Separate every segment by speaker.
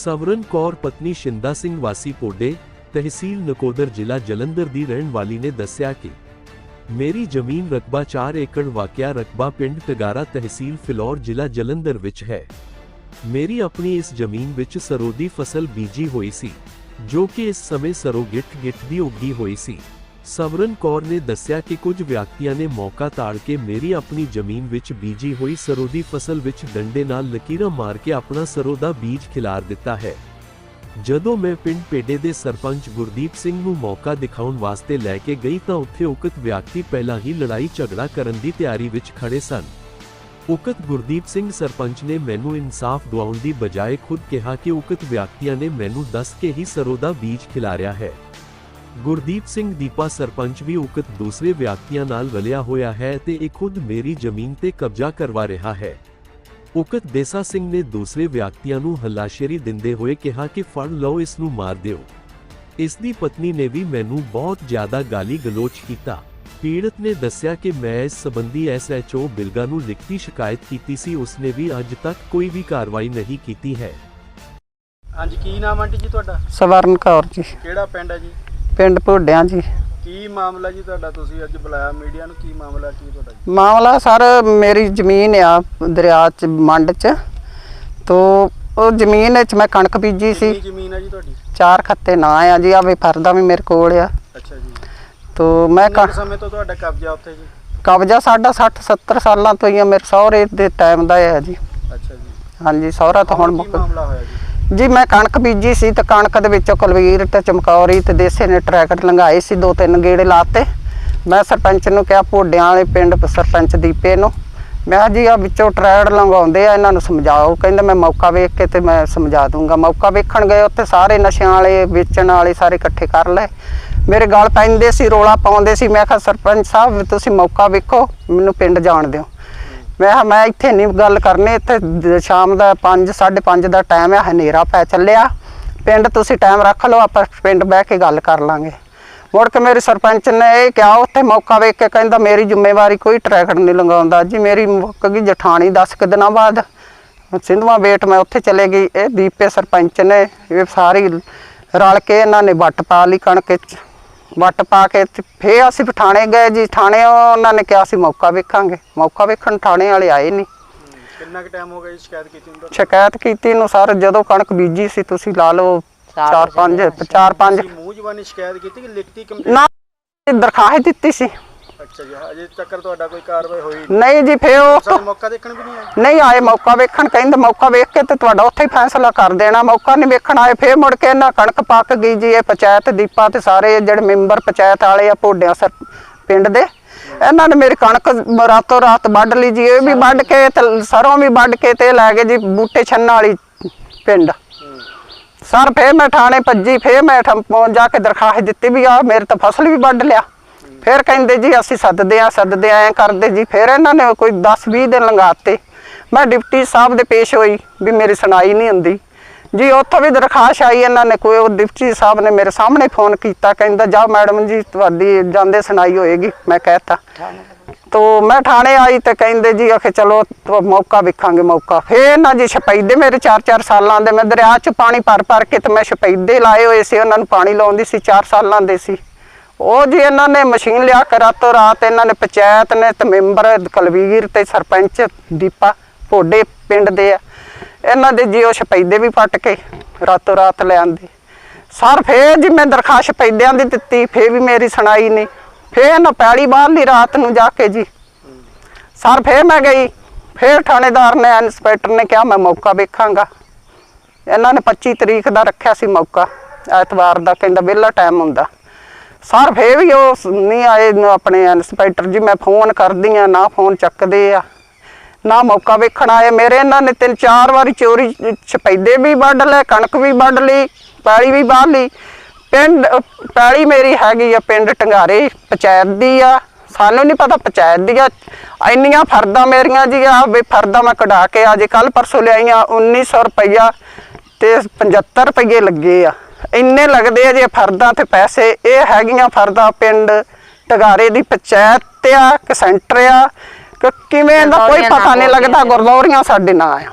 Speaker 1: ਸਵਰਨ ਕੌਰ, ਪਤਨੀ ਸ਼ਿੰਦਾ ਸਿੰਘ ਵਾਸੀ ਪੋਡੇ, ਤਹਿਸੀਲ ਨਕੋਦਰ ਜ਼ਿਲ੍ਹਾ ਜਲੰਧਰ ਦੀ ਰਹਿਣ ਵਾਲੀ ਨੇ ਦੱਸਿਆ ਕਿ ਮੇਰੀ ਜ਼ਮੀਨ ਰਕਬਾ 4 ਏਕੜ ਵਾਕਿਆ ਰਕਬਾ ਪਿੰਡ ਟਗਾਰਾ ਤਹਿਸੀਲ ਫਿਲੌਰ ਜ਼ਿਲ੍ਹਾ ਜਲੰਧਰ ਵਿੱਚ ਹੈ। ਮੇਰੀ ਆਪਣੀ ਇਸ ਜ਼ਮੀਨ ਵਿੱਚ ਸਰੋਂ ਦੀ ਫਸਲ ਬੀਜੀ ਹੋਈ ਸੀ, ਜੋ ਕਿ ਇਸ ਸਮੇਂ ਸਰੋਂ ਗਿੱਠ ਗਿੱਠ ਦੀ ਉੱਗੀ ਹੋਈ ਸੀ। ਸਵਰਨ ਕੌਰ ਨੇ ਦੱਸਿਆ ਕਿ ਕੁਝ ਵਿਅਕਤੀਆਂ ਨੇ ਮੌਕਾ ਤਾੜ ਕੇ ਮੇਰੀ ਆਪਣੀ ਜ਼ਮੀਨ ਵਿੱਚ ਬੀਜੀ ਹੋਈ ਸਰੋਂ ਦੀ ਫਸਲ ਵਿੱਚ ਡੰਡੇ ਨਾਲ ਲਕੀਰਾਂ ਮਾਰ ਕੇ ਆਪਣਾ ਸਰੋਂ ਦਾ ਬੀਜ ਖਿਲਾਰ ਦਿੱਤਾ ਹੈ। ਜਦੋਂ ਮੈਂ ਪਿੰਡ ਪੇਡੇ ਦੇ ਸਰਪੰਚ ਗੁਰਦੀਪ ਸਿੰਘ ਨੂੰ ਮੌਕਾ ਦਿਖਾਉਣ ਵਾਸਤੇ ਲੈ ਕੇ ਗਈ ਤਾਂ ਉੱਥੇ ਉਕਤ ਵਿਅਕਤੀ ਪਹਿਲਾਂ ਹੀ ਲੜਾਈ ਝਗੜਾ ਕਰਨ ਦੀ ਤਿਆਰੀ ਵਿੱਚ ਖੜੇ ਸਨ। ਉਕਤ ਗੁਰਦੀਪ ਸਿੰਘ ਸਰਪੰਚ ਨੇ ਮੈਨੂੰ ਇਨਸਾਫ ਦਿਵਾਉਣ ਦੀ ਬਜਾਏ ਖੁਦ ਕਿਹਾ ਕਿ ਉਕਤ ਵਿਅਕਤੀਆਂ ਨੇ ਮੈਨੂੰ ਦੱਸ ਕੇ ਹੀ ਸਰੋਂ ਦਾ ਬੀਜ ਖਿਲਾਰਿਆ ਹੈ। ਗੁਰਦੀਪ ਸਿੰਘ ਦੀਪਾ ਸਰਪੰਚ ਵੀ ਉਕਤ ਦੂਸਰੇ ਵਿਅਕਤੀਆਂ ਨਾਲ ਰਲਿਆ ਹੋਇਆ ਹੈ ਤੇ ਇਹ ਖੁਦ ਮੇਰੀ ਜ਼ਮੀਨ ਤੇ ਕਬਜ਼ਾ ਕਰਵਾ ਰਿਹਾ ਹੈ। ਉਕਤ ਦੇਸਾ ਸਿੰਘ ਨੇ ਦੂਸਰੇ ਵਿਅਕਤੀਆਂ ਨੂੰ ਹੱਲਾਸ਼ੇਰੀ ਦਿੰਦੇ ਹੋਏ ਕਿਹਾ ਕਿ ਫੜ ਲਓ ਇਸ ਨੂੰ ਮਾਰ ਦਿਓ। ਇਸ ਦੀ ਪਤਨੀ ਨੇ ਵੀ ਮੈਨੂੰ ਬਹੁਤ ਜ਼ਿਆਦਾ ਗਾਲੀ ਗਲੋਚ ਕੀਤਾ। ਪੀੜਤ ਨੇ ਦੱਸਿਆ ਕਿ ਮੈਂ ਇਸ ਸੰਬੰਧੀ ਐਸਐਚਓ ਬਿਲਗਾ ਨੂੰ ਲਿਖਤੀ ਸ਼ਿਕਾਇਤ ਕੀਤੀ ਸੀ ਉਸਨੇ ਵੀ ਅੱਜ ਤੱਕ ਕੋਈ ਵੀ ਕਾਰਵਾਈ ਨਹੀਂ ਕੀਤੀ ਹੈ।
Speaker 2: ਹਾਂਜੀ ਕੀ ਨਾਮ ਆਂਟੀ ਜੀ ਤੁਹਾਡਾ?
Speaker 3: ਸਵਰਨ ਕੌਰ ਜੀ।
Speaker 2: ਕਿਹੜਾ ਪਿੰਡ ਹੈ ਜੀ?
Speaker 3: ਪਿੰਡ ਭੋਡਿਆਂ ਜੀ।
Speaker 2: ਕੀ ਮਾਮਲਾ ਜੀ ਤੁਹਾਡਾ? ਤੁਸੀਂ ਅੱਜ ਬੁਲਾਇਆ ਮੀਡੀਆ ਨੂੰ ਕੀ ਮਾਮਲਾ ਕੀ ਤੁਹਾਡਾ ਜੀ?
Speaker 3: ਮਾਮਲਾ ਸਰ ਮੇਰੀ ਜ਼ਮੀਨ ਆ ਦਰਿਆ ਚ ਮੰਡ ਚ। ਤੋ ਉਹ ਜ਼ਮੀਨ ਵਿੱਚ ਮੈਂ ਕਣਕ ਬੀਜੀ ਸੀ।
Speaker 2: ਕਿੰਨੀ ਜ਼ਮੀਨ ਹੈ ਜੀ ਤੁਹਾਡੀ?
Speaker 3: ਚਾਰ ਖੱਤੇ ਨਾ ਆ ਜੀ ਆ ਵੇ ਫਰਦਾ ਵੀ ਮੇਰੇ ਕੋਲ ਆ।
Speaker 2: ਅੱਛਾ ਜੀ।
Speaker 3: ਤੋ ਮੈਂ
Speaker 2: ਕਿੰਨੇ
Speaker 3: ਕ-
Speaker 2: ਕੁ ਸਮੇਂ ਤੋਂ ਤੁਹਾਡਾ ਕਬਜ਼ਾ ਉੱਥੇ ਜੀ?
Speaker 3: ਕਬਜ਼ਾ ਸਾਡਾ 60 70 ਸਾਲਾਂ ਤੋਂ ਹੀ ਆ ਮੇਰੇ ਸਹੁਰੇ ਦੇ ਟਾਈਮ ਦਾ ਹੈ ਜੀ।
Speaker 2: ਅੱਛਾ ਜੀ।
Speaker 3: ਹਾਂਜੀ ਸਹੁਰਾ ਤਾਂ ਹੁਣ
Speaker 2: ਕੀ
Speaker 3: ਮੁੱਕ
Speaker 2: ਮਾਮਲਾ ਹੋਇਆ ਜੀ?
Speaker 3: ਜੀ, ਮੈਂ ਕਣਕ ਬੀਜੀ ਸੀ ਤੇ ਕਣਕ ਦੇ ਵਿੱਚੋਂ ਕੁਲਵੀਰ ਤੇ ਚਮਕੌਰੀ ਤੇ ਦੇਸੇ ਨੇ ਟਰੈਕਟਰ ਲੰਘਾਏ ਸੀ, ਦੋ ਤਿੰਨ ਗੇੜੇ ਲਾਤੇ। ਮੈਂ ਸਰਪੰਚ ਨੂੰ ਕਿਹਾ, ਭੋਡਿਆਂ ਵਾਲੇ ਪਿੰਡ ਸਰਪੰਚ ਦੀਪੇ ਨੂੰ। ਮੈਂ ਕਿਹਾ ਜੀ ਆ ਵਿੱਚੋਂ ਟਰੈਕਟਰ ਲੰਘਾਉਂਦੇ ਆ, ਇਹਨਾਂ ਨੂੰ ਸਮਝਾਓ। ਕਹਿੰਦਾ ਮੈਂ ਮੌਕਾ ਵੇਖ ਕੇ ਤੇ ਮੈਂ ਸਮਝਾ ਦੂੰਗਾ। ਮੌਕਾ ਵੇਖਣ ਗਏ, ਉੱਥੇ ਸਾਰੇ ਨਸ਼ਿਆਂ ਵਾਲੇ, ਵੇਚਣ ਵਾਲੇ ਸਾਰੇ ਇਕੱਠੇ ਕਰ ਲਏ। ਮੇਰੇ ਗਲ ਪੈਂਦੇ ਸੀ, ਰੋਲਾ ਪਾਉਂਦੇ ਸੀ। ਮੈਂ ਕਿਹਾ, ਸਰਪੰਚ ਸਾਹਿਬ, ਤੁਸੀਂ ਮੌਕਾ ਵੇਖੋ, ਮੈਨੂੰ ਪਿੰਡ ਜਾਣ ਦਿਓ। ਮੈਂ ਕਿਹਾ, ਮੈਂ ਇੱਥੇ ਨਹੀਂ ਗੱਲ ਕਰਨੀ, ਇੱਥੇ ਸ਼ਾਮ ਦਾ 5 5:30 ਦਾ ਟਾਈਮ ਹੈ ਹਨੇਰਾ ਪੈ ਚੱਲਿਆ। ਪਿੰਡ ਤੁਸੀਂ ਟਾਈਮ ਰੱਖ ਲਓ, ਆਪਾਂ ਪਿੰਡ ਬਹਿ ਕੇ ਗੱਲ ਕਰ ਲਾਂਗੇ। ਮੁੜ ਕੇ ਮੇਰੇ ਸਰਪੰਚ ਨੇ ਇਹ ਕਿਹਾ, ਉੱਥੇ ਮੌਕਾ ਵੇਖ ਕੇ ਕਹਿੰਦਾ, ਮੇਰੀ ਜ਼ਿੰਮੇਵਾਰੀ ਕੋਈ ਟਰੈਕਟਰ ਨਹੀਂ ਲੰਗਾਉਂਦਾ ਜੀ ਮੇਰੀ ਮੁੱਕ ਗਈ ਜਠਾਣੀ 10 ਕੁ ਦਿਨਾਂ ਬਾਅਦ। ਸਿੰਧਵਾ ਵੇਟ ਮੈਂ ਉੱਥੇ ਚਲੇ ਗਈ। ਇਹ ਦੀਪੇ ਸਰਪੰਚ ਨੇ, ਇਹ ਸਾਰੀ ਰਲ ਕੇ ਇਹਨਾਂ ਨੇ ਵੱਟ ਪਾ ਲਈ ਕਣਕ 'ਚ ਵੱਟ ਪਾ ਕੇ ਤੇ ਫੇਰ ਅਸੀਂ ਥਾਣੇ ਗਏ ਜੀ ਥਾਣੇ ਉਹਨਾਂ ਨੇ ਕਿਹਾ ਸੀ ਮੌਕਾ ਵੇਖਾਂਗੇ। ਮੌਕਾ ਵੇਖਣ ਥਾਣੇ ਵਾਲੇ ਆਏ ਨਹੀਂ।
Speaker 2: ਕਿੰਨਾ ਕੁ ਟਾਈਮ ਹੋ ਗਿਆ ਜੀ ਸ਼ਿਕਾਇਤ ਕੀਤੀ ਨੂੰ
Speaker 3: ਸ਼ਿਕਾਇਤ ਕੀਤੀ ਨੂੰ ਸਰ ਜਦੋਂ ਕਣਕ ਬੀਜੀ ਸੀ ਤੁਸੀਂ ਲਾ ਲਓ ਚਾਰ ਪੰਜ ਚਾਰ ਪੰਜ।
Speaker 2: ਮੂੰਹ ਜ਼ਬਾਨੀ ਸ਼ਿਕਾਇਤ ਕੀਤੀ ਕਿ ਲਿਖਤੀ ਕੰਪਲੇਂਟ
Speaker 3: ਨਾ ਦਰਖਾਸਤ ਦਿੱਤੀ ਸੀ।
Speaker 2: ਅੱਛਾ ਜੀ ਅਜੇ ਤੱਕ ਤੁਹਾਡਾ ਕੋਈ ਕਾਰਵਾਈ ਹੋਈ ਨਹੀਂ।
Speaker 3: ਨਹੀਂ ਜੀ ਫੇਰ ਉਹ
Speaker 2: ਸਾਨੂੰ ਮੌਕਾ ਦੇਖਣ ਵੀ ਨਹੀਂ
Speaker 3: ਆਏ? ਮੌਕਾ ਵੇਖਣ ਕਹਿੰਦੇ ਮੌਕਾ ਵੇਖ ਕੇ ਤੇ ਤੁਹਾਡਾ ਉੱਥੇ ਹੀ ਫੈਸਲਾ ਕਰ ਦੇਣਾ। ਮੌਕਾ ਨਹੀਂ ਵੇਖਣ ਆਏ ਫੇਰ ਮੁੜ ਕੇ ਇਹਨਾਂ ਕਣਕ ਪੱਕ ਗਈ ਜੀ ਇਹ ਪੰਚਾਇਤ ਦੀਪਾ ਤੇ ਸਾਰੇ ਜਿਹੜੇ ਮੈਂਬਰ ਪੰਚਾਇਤ ਵਾਲੇ ਆ ਭੋਡਿਆਂ ਸਰ ਪਿੰਡ ਦੇ। ਇਹਨਾਂ ਨੇ ਮੇਰੀ ਕਣਕ ਰਾਤੋਂ ਰਾਤ ਵੱਢ ਲਈ ਜੀ ਇਹ ਵੀ ਵੱਢ ਕੇ ਤੇ ਸਰੋਂ ਵੀ ਵੱਢ ਕੇ ਤੇ ਲੈ ਗਏ ਜੀ ਬੂਟੇ ਛੰਨਾ ਵਾਲੀ ਪਿੰਡ। ਸਰ ਫੇਰ ਮੈਂ ਥਾਣੇ ਭੱਜੀ ਫੇਰ ਮੈਂ ਠੰ- ਜਾ ਕੇ ਦਰਖਾਸਤ ਦਿੱਤੀ ਵੀ ਆ ਮੇਰੇ ਤਾਂ ਫਸਲ ਵੀ ਵੱਢ ਲਿਆ। ਫਿਰ ਕਹਿੰਦੇ ਜੀ, ਅਸੀਂ ਸੱਦਦੇ ਆ ਸੱਦਦੇ ਆ ਐ ਕਰਦੇ ਜੀ। ਫਿਰ ਇਹਨਾਂ ਨੇ ਕੋਈ 10 20 ਦਿਨ ਲੰਘਾਤੇ। ਮੈਂ ਡਿਪਟੀ ਸਾਹਿਬ ਦੇ ਪੇਸ਼ ਹੋਈ ਵੀ ਮੇਰੀ ਸੁਣਾਈ ਨਹੀਂ ਹੁੰਦੀ। ਜੀ, ਉੱਥੋਂ ਵੀ ਦਰਖਾਸਤ ਆਈ ਇਹਨਾਂ ਨੇ ਕੋਈ, ਉਹ ਡਿਪਟੀ ਸਾਹਿਬ ਨੇ ਮੇਰੇ ਸਾਹਮਣੇ ਫੋਨ ਕੀਤਾ, ਕਹਿੰਦਾ, ਜਾ ਮੈਡਮ ਜੀ, ਤੁਹਾਡੀ ਜਾਂਦੇ ਸੁਣਾਈ ਹੋਏਗੀ। ਮੈਂ ਕਹਿਤਾ। ਤੋ ਮੈਂ ਥਾਣੇ ਆਈ ਤੇ ਕਹਿੰਦੇ ਜੀ, ਆਖੇ, ਚਲੋ ਮੌਕਾ ਵੇਖਾਂਗੇ, ਮੌਕਾ। ਫੇਰ ਨਾ ਜੀ ਛਪੈਦੇ ਮੇਰੇ 4-4 ਸਾਲਾਂ ਦੇ। ਮੈਂ ਦਰਿਆ 'ਚ ਪਾਣੀ ਭਰ ਭਰ ਕੇ ਤੇ ਮੈਂ ਛਪੈਦੇ ਲਾਏ ਹੋਏ ਸੀ। ਉਹਨਾਂ ਨੂੰ ਪਾਣੀ ਲਾਉਂਦੀ ਸੀ 4 ਸਾਲਾਂ ਦੇ ਸੀ। ਉਹ ਜੀ ਇਹਨਾਂ ਨੇ ਮਸ਼ੀਨ ਲਿਆ ਕੇ ਰਾਤੋਂ ਰਾਤ ਇਹਨਾਂ ਨੇ ਪੰਚਾਇਤ ਨੇ ਤੇ ਮੈਂਬਰ ਕਲਵੀਰ ਤੇ ਸਰਪੰਚ ਦੀਪਾ ਭੋਡੇ ਪਿੰਡ ਦੇ ਆ। ਇਹਨਾਂ ਦੇ ਜੀ ਉਹ ਛਪੈਦੇ ਵੀ ਪੱਟ ਕੇ ਰਾਤੋਂ ਰਾਤ ਲੈ ਆਂਦੇ ਸਰ ਫੇਰ ਜੀ ਮੈਂ ਦਰਖਾਸਤ ਪੈਦਿਆਂ ਦੀ ਦਿੱਤੀ, ਫੇਰ ਵੀ ਮੇਰੀ ਸੁਣਾਈ ਨਹੀਂ। ਫੇਰ ਨਾ ਪੈਲੀ ਬਾਹਰਲੀ ਰਾਤ ਨੂੰ ਜਾ ਕੇ ਜੀ। ਸਰ ਫੇਰ ਮੈਂ ਗਈ, ਫੇਰ ਥਾਣੇਦਾਰ ਨੇ ਇੰਸਪੈਕਟਰ ਨੇ ਕਿਹਾ ਮੈਂ ਮੌਕਾ ਵੇਖਾਂਗਾ। ਇਹਨਾਂ ਨੇ 25 ਤਰੀਕ ਦਾ ਰੱਖਿਆ ਸੀ ਮੌਕਾ, ਐਤਵਾਰ ਦਾ, ਕਹਿੰਦਾ ਵਿਹਲਾ ਟਾਈਮ ਹੁੰਦਾ। ਸਰ ਫੇਰ ਵੀ ਉਹ ਨਹੀਂ ਆਏ ਆਪਣੇ ਇੰਸਪੈਕਟਰ ਜੀ ਮੈਂ ਫੋਨ ਕਰਦੀ ਆ ਨਾ ਫੋਨ ਚੱਕਦੇ ਆ। ਨਾ ਮੌਕਾ ਵੇਖਣ ਆਏ। ਮੇਰੇ ਇਹਨਾਂ ਨੇ ਤਿੰਨ ਚਾਰ ਵਾਰੀ ਚੋਰੀ ਛਪੈਦੇ ਵੀ ਵੱਢ ਲਏ ਕਣਕ ਵੀ ਵੱਢ ਲਈ ਪੈਲੀ ਵੀ ਬਾਹ ਲਈ। ਪਿੰਡ ਅਹ, ਪੈਲੀ ਮੇਰੀ ਹੈਗੀ ਆ ਪਿੰਡ ਟੰਗਾਰੇ ਪੰਚਾਇਤ ਦੀ ਆ। ਸਾਨੂੰ ਨਹੀਂ ਪਤਾ ਪੰਚਾਇਤ ਦੀਆਂ ਇੰਨੀਆਂ ਫਰਦਾਂ ਮੇਰੀਆਂ ਜੀ ਆ ਵੀ ਫਰਦਾਂ ਮੈਂ ਕਢਾ ਕੇ ਅੱਜ ਕੱਲ ਪਰਸੋਂ ਲਿਆਈਆਂ 1900 ਰੁਪਈਆ ਤੇ 75 ਰੁਪਏ ਲੱਗੇ ਆ। ਇੰਨੇ ਲੱਗਦੇ ਆ ਜੇ ਫਰਦਾਂ ਤੇ ਪੈਸੇ ਇਹ ਹੈਗੀਆਂ ਫਰਦਾਂ ਪਿੰਡ ਟਗਾਰੇ ਦੀ ਪੰਚਾਇਤ ਤੇ ਆ ਕਿ ਸੈਂਟਰ ਆ ਕਿ ਕਿਵੇਂ ਦਾ ਕੋਈ ਪਤਾ ਨਹੀਂ ਲੱਗਦਾ ਗੁਰਦੌਰੀਆਂ ਸਾਡੇ ਨਾਂ ਆ।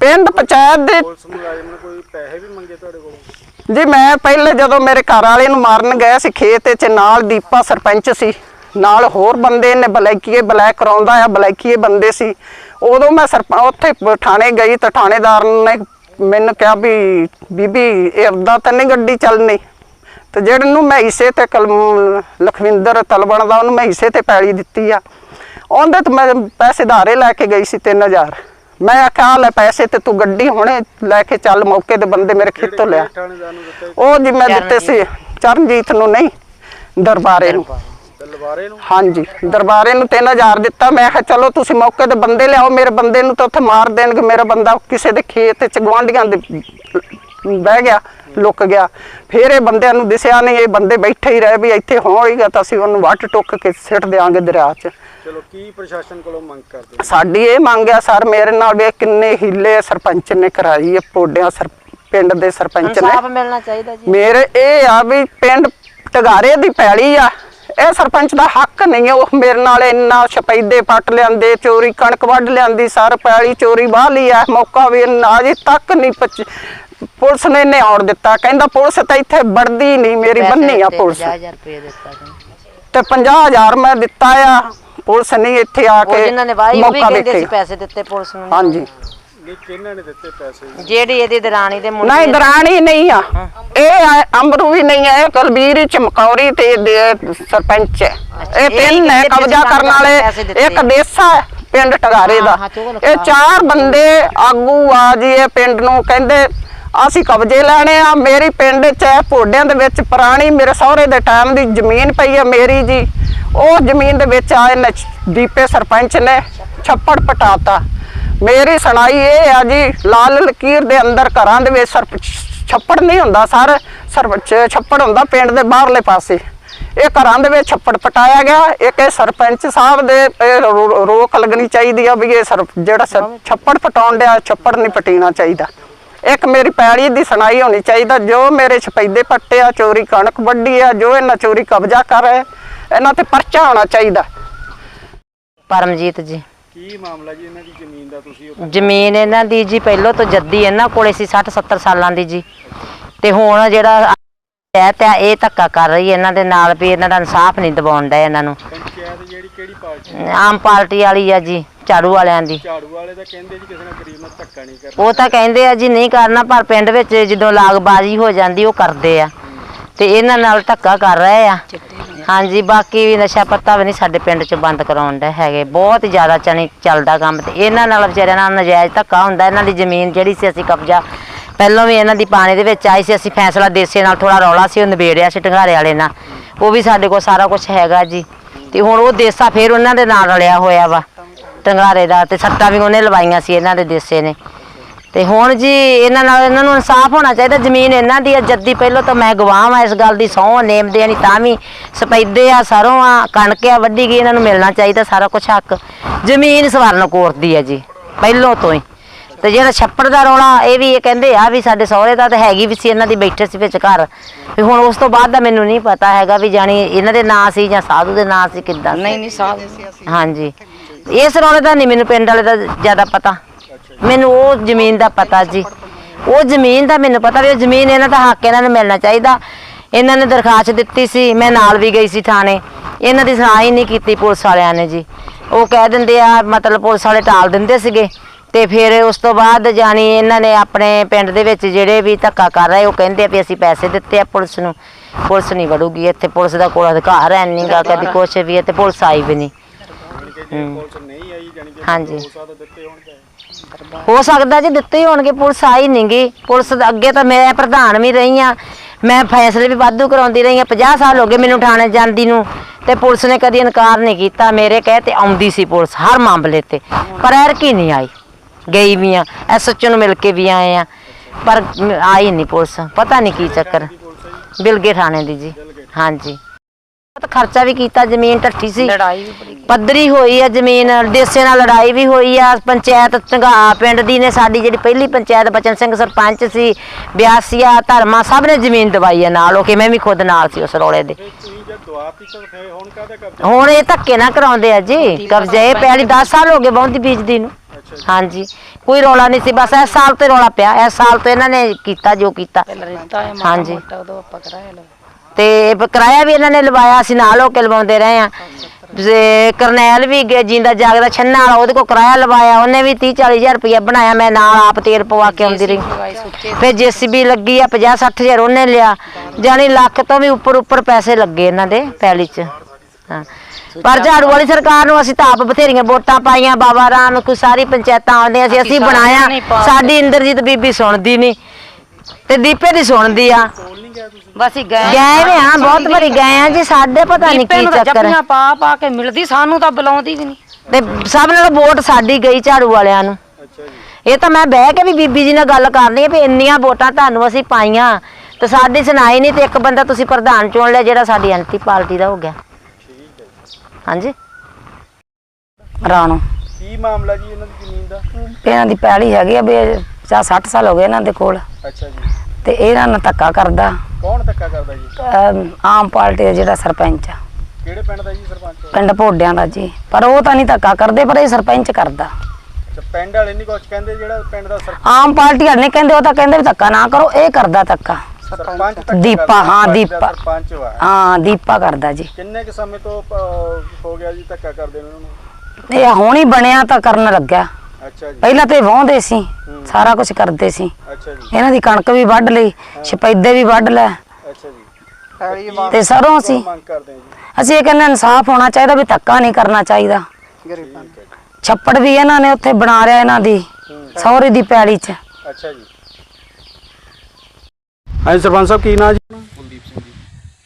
Speaker 3: ਪਿੰਡ ਪੰਚਾਇਤ ਦੇ
Speaker 2: ਪੁਲਿਸ ਮੁਲਾਜ਼ਮ ਨੇ ਕੋਈ ਪੈਸੇ ਵੀ ਮੰਗੇ ਤੁਹਾਡੇ ਕੋਲੋਂ?
Speaker 3: ਜੀ ਮੈਂ ਪਹਿਲੇ ਜਦੋਂ ਮੇਰੇ ਘਰ ਵਾਲੇ ਨੂੰ ਮਾਰਨ ਗਏ ਸੀ ਖੇਤ ਚ ਨਾਲ ਦੀਪਾ ਸਰਪੰਚ ਸੀ ਨਾਲ ਹੋਰ ਬੰਦੇ ਨੇ ਬਲੈਕੀਏ ਬਲੈਕ ਕਰਾਉਂਦਾ ਆ ਬਲੈਕੀਏ ਬੰਦੇ ਸੀ। ਉਦੋਂ ਮੈਂ ਸਰਪੰਚ ਉੱਥੇ ਥਾਣੇ ਗਈ ਤਾਂ ਥਾਣੇਦਾਰ ਨੇ ਮੈਨੂੰ ਕਿਹਾ ਵੀ ਬੀਬੀ ਇਹ ਅੱਧਾ ਤਾਂ ਨਹੀਂ ਗੱਡੀ ਚੱਲਣੀ। ਤੇ ਜਿਹੜੇ ਨੂੰ ਮੈਂ ਹਿੱਸੇ ਤੇ ਕਲਮ ਲਖਵਿੰਦਰ ਤਲਵਣ ਦਾ ਉਹਨੂੰ ਮੈਂ ਹਿੱਸੇ ਤੇ ਪੈਲੀ ਦਿੱਤੀ ਆ। ਉਹਦੇ ਤੇ ਮੈਂ ਪੈਸੇ ਧਾਰੇ ਲੈ ਕੇ ਗਈ ਸੀ 3000 ਮੈਂ ਆਖਿਆ ਲੈ ਪੈਸੇ ਤੇ ਤੂੰ ਗੱਡੀ ਹੁਣੇ ਲੈ ਕੇ ਚੱਲ ਮੌਕੇ ਤੇ ਬੰਦੇ ਮੇਰੇ ਖੇਤੋਂ ਲਿਆ। ਉਹ ਜੀ ਮੈਂ ਦਿੱਤੇ ਸੀ ਚਰਨਜੀਤ ਨੂੰ ਨਹੀਂ ਦਰਬਾਰੇ ਨੂੰ।
Speaker 2: ਤਲਵਾਰੇ ਨੂੰ?
Speaker 3: ਹਾਂਜੀ ਦਰਬਾਰੇ ਨੂੰ 3000 ਦਿੱਤਾ। ਮੈਂ ਕਿਹਾ ਚਲੋ ਤੁਸੀਂ ਮੌਕੇ ਤੇ ਬੰਦੇ ਲਿਆਓ। ਮੇਰੇ ਬੰਦੇ ਨੂੰ ਤਾਂ ਉੱਥੇ ਮਾਰ ਦੇਣਗੇ। ਮੇਰਾ ਬੰਦਾ ਕਿਸੇ ਦੇ ਖੇਤ ਚ ਗਵਾਂਢੀਆਂ ਦੇ ਬਹਿ ਗਿਆ ਲੁੱਕ ਗਿਆ। ਫਿਰ ਇਹ ਬੰਦਿਆਂ ਨੂੰ ਦਿਸਿਆ ਨਹੀਂ। ਇਹ ਬੰਦੇ ਬੈਠੇ ਹੀ ਰਹੇ ਵੀ ਇੱਥੇ ਹੋਏਗਾ ਤਾਂ ਅਸੀਂ ਉਹਨੂੰ ਵੱਟ ਟੁੱਕ ਕੇ ਸਿੱਟ ਦਿਆਂਗੇ ਦਰਿਆ 'ਚ।
Speaker 2: ਚਲੋ ਕੀ ਪ੍ਰਸ਼ਾਸਨ ਕੋਲੋਂ ਮੰਗ ਕਰਦੇ ਹੋ?
Speaker 3: ਸਾਡੀ ਇਹ ਮੰਗ ਆ ਸਰ ਮੇਰੇ ਨਾਲ ਵੀ ਕਿੰਨੇ ਹੀਲੇ ਸਰਪੰਚ ਨੇ ਕਰਾਈ ਹੈ ਪੋਡਿਆਂ ਸਰ ਪਿੰਡ ਦੇ ਸਰਪੰਚ ਨੇ।
Speaker 4: ਇਨਸਾਫ ਮਿਲਣਾ ਚਾਹੀਦਾ ਜੀ।
Speaker 3: ਮੇਰੇ ਇਹ ਆ ਵੀ ਪਿੰਡ ਟਗਾਰੇ ਦੀ ਪੈਲੀ ਆ। ਇਹ ਸਰਪੰਚ ਦਾ ਹੱਕ ਨਹੀਂ ਹੈ ਉਹ ਮੇਰੇ ਨਾਲ ਇੰਨਾ ਛਪੈਦੇ ਪੱਟ ਲਿਆਂਦੇ ਚੋਰੀ ਕਣਕ ਵੱਢ ਲਿਆਂਦੀ ਸਰ ਪੈਲੀ ਚੋਰੀ ਵਾਹ ਲਈ ਆ ਮੌਕਾ ਵੀ ਅਜੇ ਤੱਕ ਨਹੀਂ ਪਚ- ਪੁਲਿਸ ਨੇ ਇਹਨੇ ਔੜ ਦਿੱਤਾ। ਕਹਿੰਦਾ ਪੁਲਿਸ ਤਾਂ ਇੱਥੇ ਵੜਦੀ ਨਹੀਂ ਮੇਰੀ ਬੰਨੀ ਆ ਪੁਲਿਸ।
Speaker 4: 50000 ਰੁਪਏ ਦਿੱਤਾ
Speaker 3: ਤੇ 50000 ਮੈਂ ਦਿੱਤਾ ਆ ਪੁਲਿਸ ਨਹੀਂ ਇੱਥੇ ਆ
Speaker 4: ਉਹ
Speaker 3: ਕੇ
Speaker 4: ਨੇ
Speaker 3: ਮੌਕਾ ਵੇਖੇ
Speaker 4: ਪੈਸੇ ਦਿੱਤੇ ਪੁਲਿਸ ਨੂੰ।
Speaker 3: ਹਾਂਜੀ।
Speaker 2: ਨਹੀਂ ਕਿਹਨਾਂ ਨੇ ਦਿੱਤੇ ਪੈਸੇ? ਜੀ?
Speaker 4: ਜਿਹੜੀ ਇਹਦੀ ਦਰਾਣੀ ਦੇ ਮੁੰਡੇ
Speaker 3: ਨਹੀਂ ਦਰਾਣੀ ਨਹੀਂ ਆ। ਇਹ ਆ- ਅੰਬਰੂ ਵੀ ਨਹੀਂ ਹੈ ਇਹ ਕੁਲਬੀਰ ਚਮਕੌਰੀ ਤੇ ਦੇ- ਸਰਪੰਚ ਹੈ ਇਹ ਤਿੰਨ ਹੈ ਕਬਜ਼ਾ ਕਰਨ ਵਾਲੇ ਇੱਕ ਦੇਸਾ ਹੈ ਪਿੰਡ ਟਗਾਰੇ ਦਾ। ਇਹ ਚਾਰ ਬੰਦੇ ਆਗੂ ਆ ਜੀ ਇਹ ਪਿੰਡ ਨੂੰ ਕਹਿੰਦੇ ਅਸੀਂ ਕਬਜ਼ੇ ਲੈਣੇ ਆ ਮੇਰੀ ਪਿੰਡ ਚ ਹੈ ਪੋਡਿਆਂ ਦੇ ਵਿੱਚ ਪੁਰਾਣੀ ਮੇਰੇ ਸਹੁਰੇ ਦੇ ਟਾਈਮ ਦੀ ਜ਼ਮੀਨ ਪਈ ਹੈ ਮੇਰੀ ਜੀ। ਉਹ ਜ਼ਮੀਨ ਦੇ ਵਿੱਚ ਆਏ ਨੇ ਦੀਪੇ ਸਰਪੰਚ ਨੇ ਛੱਪੜ ਪਟਾਤਾ। ਮੇਰੀ ਸੁਣਾਈ ਇਹ ਆ ਜੀ, ਲਾਲ ਲਕੀਰ ਦੇ ਅੰਦਰ ਘਰਾਂ ਦੇ ਵਿੱਚ ਸਰਪ ਛੱਪੜ ਨਹੀਂ ਹੁੰਦਾ ਸਰ ਸਰਪੰਚ ਛੱਪੜ ਹੁੰਦਾ ਪਿੰਡ ਦੇ ਬਾਹਰਲੇ ਪਾਸੇ। ਇਹ ਘਰਾਂ ਦੇ ਵਿੱਚ ਛੱਪੜ ਪਟਾਇਆ ਗਿਆ, ਇੱਕ ਇਹ ਸਰਪੰਚ ਸਾਹਿਬ ਦੇ ਰੋਕ ਲੱਗਣੀ ਚਾਹੀਦੀ ਆ ਵੀ ਇਹ ਸਰ ਜਿਹੜਾ ਛੱਪੜ ਪਟਾਉਣ ਡਿਆ, ਛੱਪੜ ਨਹੀਂ ਪਟੀਣਾ ਚਾਹੀਦਾ। ਇੱਕ ਮੇਰੀ ਪੈੜੀ ਦੀ ਸੁਣਾਈ ਹੋਣੀ ਚਾਹੀਦਾ, ਜੋ ਮੇਰੇ ਛਪੈਦੇ ਪੱਟੇ ਆ, ਚੋਰੀ ਕਣਕ ਵੱਢੀ ਆ, ਜੋ ਇਹਨਾਂ ਚੋਰੀ ਕਬਜ਼ਾ ਕਰ ਰਹੇ, ਇਹਨਾਂ ਤੇ ਪਰਚਾ ਹੋਣਾ ਚਾਹੀਦਾ।
Speaker 4: ਪਰਮਜੀਤ ਜੀ।
Speaker 2: ਕੀ ਮਾਮਲਾ ਜੀ ਇਹਨਾਂ ਦੀ ਜ਼ਮੀਨ ਦਾ ਤੁਸੀਂ ਉੱਥੇ
Speaker 4: ਜ਼ਮੀਨ ਇਹਨਾਂ ਦੀ ਜੀ ਪਹਿਲੋਂ ਤੋਂ ਜੱਦੀ ਇਹਨਾਂ ਕੋਲੇ ਸੀ 60 70 ਸਾਲਾਂ ਦੀ ਜੀ। ਤੇ ਹੁਣ ਜਿਹੜਾ ਹੈ ਤੇ ਇਹ ਧੱਕਾ ਕਰ ਰਹੀ ਹੈ ਇਹਨਾਂ ਦੇ ਨਾਲ ਵੀ ਇਹਨਾਂ ਦਾ ਇਨਸਾਫ ਨਹੀਂ ਦਿਵਾਉਣ ਦਾ ਇਹਨਾਂ ਨੂੰ।
Speaker 2: ਪੰਚਾਇਤ ਜਿਹੜੀ ਕਿਹੜੀ ਪਾਰਟੀ
Speaker 4: ਆਮ ਪਾਰਟੀ ਵਾਲੀ ਆ ਜੀ ਝਾੜੂ ਵਾਲਿਆਂ ਦੀ।
Speaker 2: ਝਾੜੂ ਵਾਲੇ ਤਾਂ ਕਹਿੰਦੇ ਜੀ ਕਿਸੇ ਨਾਲ ਗਰੀਬ ਨਾਲ ਧੱਕਾ ਨਹੀਂ ਕਰਨਾ।
Speaker 4: ਉਹ ਤਾਂ ਕਹਿੰਦੇ ਆ ਜੀ ਨਹੀਂ ਕਰਨਾ ਪਰ ਪਿੰਡ ਵਿੱਚ ਜਦੋਂ ਲਾਗਬਾਜ਼ੀ ਹੋ ਜਾਂਦੀ ਉਹ ਕਰਦੇ ਆ। ਤੇ ਇਹਨਾਂ ਨਾਲ ਧੱਕਾ ਕਰ ਰਹੇ ਆ। ਹਾਂਜੀ, ਬਾਕੀ ਵੀ ਨਸ਼ਾ ਪੱਤਾ ਵੀ ਨਹੀਂ ਸਾਡੇ ਪਿੰਡ 'ਚ ਬੰਦ ਕਰਾਉਣ ਦਾ ਹੈਗੇ। ਬਹੁਤ ਜ਼ਿਆਦਾ ਚਣੀ ਚੱਲਦਾ ਕੰਮ ਤੇ ਇਹਨਾਂ ਨਾਲ ਵਿਚਾਰਿਆਂ ਨਾਲ ਨਜਾਇਜ਼ ਧੱਕਾ ਹੁੰਦਾ। ਇਹਨਾਂ ਦੀ ਜ਼ਮੀਨ ਜਿਹੜੀ ਸੀ ਅਸੀਂ ਕਬਜ਼ਾ, ਪਹਿਲਾਂ ਵੀ ਇਹਨਾਂ ਦੀ ਪਾਣੀ ਦੇ ਵਿੱਚ ਆਈ ਸੀ। ਅਸੀਂ ਫੈਸਲਾ ਦੇਸੇ ਨਾਲ ਥੋੜਾ ਰੌਲਾ ਸੀ, ਉਹ ਨਿਬੇੜਿਆ ਸੀ ਢੰਗਾਰੇ ਵਾਲੇ ਨਾਲ। ਉਹ ਵੀ ਸਾਡੇ ਕੋਲ ਸਾਰਾ ਕੁਝ ਹੈਗਾ ਜੀ। ਤੇ ਹੁਣ ਉਹ ਦੇਸਾ ਫੇਰ ਉਹਨਾਂ ਦੇ ਨਾਲ ਰਲਿਆ ਹੋਇਆ ਵਾ, ਢੰਗਾਰੇ ਦਾ ਤੇ ਸੱਟਾਂ ਵੀ ਉਹਨੇ ਲਵਾਈਆਂ ਸੀ ਇਹਨਾਂ ਦੇ ਦੇਸੇ ਨੇ। ਤੇ ਹੁਣ ਜੀ ਇਹਨਾਂ ਨਾਲ ਇਹਨਾਂ ਨੂੰ ਇਨਸਾਫ ਹੋਣਾ ਚਾਹੀਦਾ ਜ਼ਮੀਨ ਇਹਨਾਂ ਦੀ ਆ ਜੱਦੀ ਪਹਿਲਾਂ ਤਾਂ ਮੈਂ ਗਵਾਹ ਆ ਇਸ ਗੱਲ ਦੀ ਸਹੁੰ ਨੇਮ ਦੇ ਨਹੀਂ ਤਾਂ ਵੀ ਸਪੈਦੇ ਆ ਸਰੋਂ ਆ ਕਣਕ ਆ ਵੱਢੀ ਗਈ ਇਹਨਾਂ ਨੂੰ ਮਿਲਣਾ ਚਾਹੀਦਾ ਸਾਰਾ ਕੁਝ ਹੱਕ। ਜ਼ਮੀਨ ਸਵਰਨ ਕੋਟ ਦੀ ਹੈ ਜੀ ਪਹਿਲੋਂ ਤੋਂ ਹੀ। ਤੇ ਜਿਹੜਾ ਛੱਪੜ ਦਾ ਰੌਲਾ ਇਹ ਵੀ ਇਹ ਕਹਿੰਦੇ ਆ ਵੀ ਸਾਡੇ ਸਹੁਰੇ ਦਾ ਤਾਂ ਹੈਗੀ ਵੀ ਸੀ ਇਹਨਾਂ ਦੀ ਬੈਠੇ ਸੀ ਵਿੱਚ ਘਰ। ਵੀ ਹੁਣ ਉਸ ਤੋਂ ਬਾਅਦ ਦਾ ਮੈਨੂੰ ਨਹੀਂ ਪਤਾ ਹੈਗਾ ਵੀ ਜਾਣੀ ਇਹਨਾਂ ਦੇ ਨਾਂ ਸੀ ਜਾਂ ਸਾਧੂ ਦੇ ਨਾਂ ਸੀ ਕਿੱਦਾਂ ਨਹੀਂ ਨਹੀਂ ਸਾਧੂ। ਹਾਂਜੀ। ਇਸ ਰੌਲੇ ਦਾ ਨਹੀਂ ਮੈਨੂੰ ਪਿੰਡ ਵਾਲੇ ਦਾ ਜ਼ਿਆਦਾ ਪਤਾ। ਮੈਨੂੰ ਉਹ ਜ਼ਮੀਨ ਦਾ ਪਤਾ ਜੀ। ਉਹ ਜ਼ਮੀਨ ਦਾ ਮੈਨੂੰ ਪਤਾ ਵੀ ਉਹ ਜ਼ਮੀਨ ਇਹਨਾਂ ਦਾ ਹੱਕ ਇਹਨਾਂ ਨੂੰ ਮਿਲਣਾ ਚਾਹੀਦਾ। ਇਹਨਾਂ ਨੇ ਦਰਖਾਸਤ ਦਿੱਤੀ ਸੀ ਮੈਂ ਨਾਲ ਵੀ ਗਈ ਸੀ ਥਾਣੇ। ਇਹਨਾਂ ਦੀ ਸੁਣਾਈ ਨਹੀਂ ਕੀਤੀ ਪੁਲਿਸ ਵਾਲਿਆਂ ਨੇ ਜੀ। ਉਹ ਕਹਿ ਦਿੰਦੇ ਆ ਮਤਲਬ ਪੁਲਿਸ ਵਾਲੇ ਟਾਲ ਦਿੰਦੇ ਸੀਗੇ। ਤੇ ਫਿਰ ਉਸ ਤੋਂ ਬਾਅਦ ਜਾਣੀ ਇਹਨਾਂ ਨੇ ਆਪਣੇ ਪਿੰਡ ਦੇ ਵਿੱਚ ਜਿਹੜੇ ਵੀ ਧੱਕਾ ਕਰ ਰਹੇ ਉਹ ਕਹਿੰਦੇ ਆ ਵੀ ਅਸੀਂ ਪੈਸੇ ਦਿੱਤੇ ਆ ਪੁਲਿਸ ਨੂੰ। ਪੁਲਿਸ ਨਹੀਂ ਵੜੂਗੀ ਇੱਥੇ ਪੁਲਿਸ ਦਾ ਕੋਈ ਅਧਿਕਾਰ ਹੈ ਨਹੀਂਗਾ ਕਦੀ ਕੁਛ ਵੀ ਹੈ ਤੇ ਪੁਲਿਸ ਆਈ ਵੀ ਨਹੀਂ।
Speaker 2: ਨਹੀਂ
Speaker 4: ਹਾਂਜੀ।
Speaker 2: ਹੋ ਸਕਦਾ
Speaker 4: ਜੀ ਦਿੱਤੇ ਹੀ ਹੋਣਗੇ, ਪੁਲਿਸ ਆਈ ਨਹੀਂਗੀ ਪੁਲਿਸ ਦਾ ਅੱਗੇ ਤਾਂ ਮੈਂ ਪ੍ਰਧਾਨ ਵੀ ਰਹੀ ਆ। ਮੈਂ ਫੈਸਲੇ ਵੀ ਵਾਧੂ ਕਰਾਉਂਦੀ ਰਹੀ ਆ। 50 ਸਾਲ ਹੋ ਗਏ ਮੈਨੂੰ ਥਾਣੇ ਜਾਂਦੀ ਨੂੰ ਤੇ ਪੁਲਿਸ ਨੇ ਕਦੀ ਇਨਕਾਰ ਨਹੀਂ ਕੀਤਾ। ਮੇਰੇ ਕਹੇ ਤੇ ਆਉਂਦੀ ਸੀ ਪੁਲਿਸ ਹਰ ਮਾਮਲੇ ਤੇ। ਪਰ ਐਰ ਕੀ ਨਹੀਂ ਆਈ। ਗਈ ਵੀ ਆ। ਐਸਐਚਓ ਨੂੰ ਮਿਲ ਕੇ ਵੀ ਆਏ ਆ। ਪਰ ਆਈ ਨਹੀਂ ਪੁਲਿਸ। ਪਤਾ ਨਹੀਂ ਕੀ ਚੱਕਰ। ਬਿਲਗੇ ਥਾਣੇ ਦੀ ਜੀ। ਹਾਂਜੀ। ਬਹੁਤ ਖਰਚਾ ਵੀ ਕੀਤਾ ਜ਼ਮੀਨ ਢੱਠੀ ਸੀ। ਲੜਾਈ ਵੀ ਬੜੀ ਪੱਧਰੀ ਹੋਈ ਆ ਜ਼ਮੀਨ ਦੇਸੇ ਨਾਲ ਲੜਾਈ ਵੀ ਹੋਈ ਆ। ਪੰਚਾਇਤ ਝੰਗਾ ਪਿੰਡ ਦੀ ਨੇ ਸਾਡੀ ਜਿਹੜੀ ਪਹਿਲੀ ਪੰਚਾਇਤ ਬਚਨ ਸਿੰਘ ਸਰਪੰਚ ਸੀ ਬਿਆਸੀਆ ਧਰਮਾ ਸਭ ਨੇ ਜ਼ਮੀਨ ਦਵਾਈ ਆ ਨਾਲ ਉਹ ਕਿ ਮੈਂ ਵੀ ਖੁਦ ਨਾਲ ਸੀ ਉਸ ਰੋਲੇ ਦੇ।
Speaker 2: ਹੁਣ
Speaker 4: ਇਹ ਧੱਕੇ ਨਾ ਕਰਾਉਂਦੇ ਆ ਜੀ। ਕਬਜ਼ੇ ਇਹ ਪਹਿਲੀ 10 ਸਾਲ ਹੋ ਗਏ ਬਹੁਤੀ ਬੀਜਦੀ ਨੂੰ। ਹਾਂਜੀ। ਕੋਈ ਰੌਲਾ ਨਹੀਂ ਸੀ ਬਸ ਇਸ ਸਾਲ ਤੇ ਰੌਲਾ ਪਿਆ। ਇਸ ਸਾਲ ਤੋਂ ਇਹਨਾਂ ਨੇ ਕੀਤਾ ਜੋ ਕੀਤਾ। ਹਾਂਜੀ। ਤੇ ਬ- ਕਿਰਾਇਆ ਵੀ ਇਹਨਾਂ ਨੇ ਲਵਾਇਆ ਅਸੀਂ ਨਾਲ ਹੋ ਕੇ ਲਵਾਉਂਦੇ ਰਹੇ ਆ ਜੇ ਕਰਨੈਲ ਵੀ ਗਿਆ ਜਿੰਦਾ ਜਾਗਦਾ ਛੰਨਾ ਵਾਲਾ ਉਹਦੇ ਕੋ ਕਿਰਾਇਆ ਲਵਾਇਆ ਉਹਨੇ ਵੀ 30 40000 ਰੁਪਇਆ ਬਣਾਇਆ ਮੈਂ ਨਾਲ ਆਪ ਤੇਲ ਪਵਾ ਕੇ ਆਉਂਦੀ ਰਹੀ। ਫਿਰ ਜੀਸੀਬੀ ਲੱਗੀ ਆ 50 60000 ਉਹਨੇ ਲਿਆ ਜਾਨੀ ਲੱਖ ਤੋਂ ਵੀ ਉੱਪਰ ਉੱਪਰ ਪੈਸੇ ਲੱਗੇ ਇਹਨਾਂ ਦੇ ਪੈਲੀ 'ਚ। ਹਾਂ। ਪਰ ਝਾੜੂ ਵਾਲੀ ਸਰਕਾਰ ਨੂੰ ਅਸੀਂ ਤਾਂ ਆਪ ਬਥੇਰੀਆਂ ਵੋਟਾਂ ਪਾਈਆਂ ਬਾਬਾ ਰਾਮ ਕੋਈ ਸਾਰੀ ਪੰਚਾਇਤਾਂ ਆਉਂਦੀਆਂ ਸੀ ਅਸੀਂ ਬਣਾਇਆ। ਸਾਡੀ ਇੰਦਰਜੀਤ ਬੀਬੀ ਸੁਣਦੀ ਨਹੀਂ ਤੇ ਦੀਪੇ ਦੀ ਸੁਣਦੀ ਆ।
Speaker 5: ਬਸ ਹੀ ਗਏ
Speaker 4: ਗਏ ਵੇ ਹਾਂ ਬਹੁਤ ਵਾਰੀ ਗਏ ਆ ਜੀ ਸਾਡੇ ਪਤਾ ਨਹੀਂ ਕੀ
Speaker 5: ਨੂੰ
Speaker 4: ਚੱਕਰ ਹੈ
Speaker 5: ਪਾ ਪਾ ਕੇ ਮਿਲਦੀ ਸਾਨੂੰ ਤਾਂ ਬੁਲਾਉਂਦੀ ਵੀ ਨਹੀਂ।
Speaker 4: ਤੇ ਸਭ ਨਾਲ ਵੋਟ ਸਾਡੀ ਗਈ ਝਾੜੂ ਵਾਲਿਆਂ ਨੂੰ।
Speaker 6: ਅੱਛਾ ਜੀ।
Speaker 4: ਇਹ ਤਾਂ ਮੈਂ ਬਹਿ ਕੇ ਵੀ ਬੀਬੀ ਜੀ ਨਾਲ ਗੱਲ ਕਰਨੀ ਹੈ ਵੀ ਇੰਨੀਆਂ ਵੋਟਾਂ ਤੁਹਾਨੂੰ ਅਸੀਂ ਪਾਈਆਂ। ਤੇ ਸਾਡੀ ਸੁਣਾਈ ਨਹੀਂ ਤੇ ਇੱਕ ਬੰਦਾ ਤੁਸੀਂ ਪ੍ਰਧਾਨ ਚੁਣ ਲਿਆ ਜਿਹੜਾ ਸਾਡੀ ਐਂਟੀ ਪਾਰਟੀ ਦਾ ਹੋ ਗਿਆ। ਹਾਂਜੀ।
Speaker 7: ਰਾਣੋ।
Speaker 6: ਕੀ ਮਾਮਲਾ ਜੀ ਇਹਨਾਂ ਦੀ ਜ਼ਮੀਨ ਦਾ?
Speaker 7: ਇਹਨਾਂ ਦੀ ਪੈਲੀ ਹੈਗੀ ਆ ਵੀ 50 60 ਸਾਲ ਹੋ ਗਏ ਇਹਨਾਂ ਦੇ ਕੋਲ।
Speaker 6: ਅੱਛਾ ਜੀ।
Speaker 7: ਤੇ ਇਹਨਾਂ ਨਾਲ ਧੱਕਾ ਕਰਦਾ।
Speaker 6: ਕੌਣ ਧੱਕਾ ਕਰਦਾ ਜੀ?
Speaker 7: ਅਮ ਆਮ ਪਾਰਟੀ ਦਾ ਜਿਹੜਾ ਸਰਪੰਚ ਆ।
Speaker 6: ਕਿਹੜੇ ਪਿੰਡ ਦਾ ਜੀ ਸਰਪੰਚ?
Speaker 7: ਪਿੰਡ ਭੋਡਿਆਂ ਦਾ ਜੀ। ਪਰ ਉਹ ਤਾਂ ਨਹੀਂ ਧੱਕਾ ਕਰਦੇ ਪਰ ਇਹ ਸਰਪੰਚ ਕਰਦਾ।
Speaker 6: ਅੱਛਾ ਪਿੰਡ ਵਾਲੇ ਨਹੀਂ ਕੁਝ ਕਹਿੰਦੇ ਜਿਹੜਾ ਪਿੰਡ ਦਾ ਸਰ-
Speaker 7: ਆਮ ਪਾਰਟੀ ਵਾਲੇ ਨਹੀਂ ਕਹਿੰਦੇ ਉਹ ਤਾਂ ਕਹਿੰਦੇ ਵੀ ਧੱਕਾ ਨਾ ਕਰੋ ਇਹ ਕਰਦਾ ਧੱਕਾ।
Speaker 6: ਸਰਪੰਚ ਧੱਕਾ
Speaker 7: ਦੀਪਾ,
Speaker 6: ਕਰਦਾ,
Speaker 7: ਹਾਂ,
Speaker 6: ਪਿੰਡ ਦਾ
Speaker 7: ਦੀਪਾ।
Speaker 6: ਸਰਪੰਚ ਵਾ।
Speaker 7: ਹਾਂ ਦੀਪਾ ਕਰਦਾ ਜੀ।
Speaker 6: ਕਿੰਨੇ ਕੁ ਸਮੇਂ ਤੋਂ ਅਹ, ਹੋ ਗਿਆ ਜੀ ਧੱਕਾ ਕਰਦੇ ਨੂੰ ਉਹਨਾਂ ਨੂੰ?
Speaker 7: ਇਹ ਹੁਣ ਹੀ ਬਣਿਆ ਤਾਂ ਕਰਨ ਲੱਗਿਆ।
Speaker 6: ਅੱਛਾ ਜੀ।
Speaker 7: ਪਹਿਲਾਂ ਤੇ ਵਾਹੁੰਦੇ ਸੀ ਸਾਰਾ ਕੁਝ ਕਰਦੇ ਸੀ।
Speaker 6: ਅੱਛਾ ਜੀ।
Speaker 7: ਇਹਨਾਂ ਦੀ ਕਣਕ ਵੀ ਵੱਢ ਲਈ ਛਪੈਦੇ ਵੀ ਵੱਢ ਲੈ।
Speaker 6: ਅੱਛਾ ਜੀ।
Speaker 7: ਤੇ ਸਰੋਂ ਸੀ।
Speaker 6: ਮੰਗ ਕਰਦੇ ਹਾਂ ਜੀ?
Speaker 7: ਅਸੀਂ ਇਹ ਕਹਿੰਦੇ ਇਨਸਾਫ ਹੋਣਾ ਚਾਹੀਦਾ ਵੀ ਧੱਕਾ ਨਹੀਂ ਕਰਨਾ ਚਾਹੀਦਾ। ਛੱਪੜ ਵੀ ਇਹਨਾਂ ਨੇ ਉੱਥੇ ਬਣਾ ਰਿਆ ਇਹਨਾਂ ਦੀ ਸਹੁਰੇ ਦੀ ਪੈਲੀ 'ਚ।
Speaker 6: ਅੱਛਾ ਜੀ। ਹਾਂਜੀ ਸਰਪੰਚ ਸਾਹਿਬ ਕੀ ਨਾਂ ਜੀ?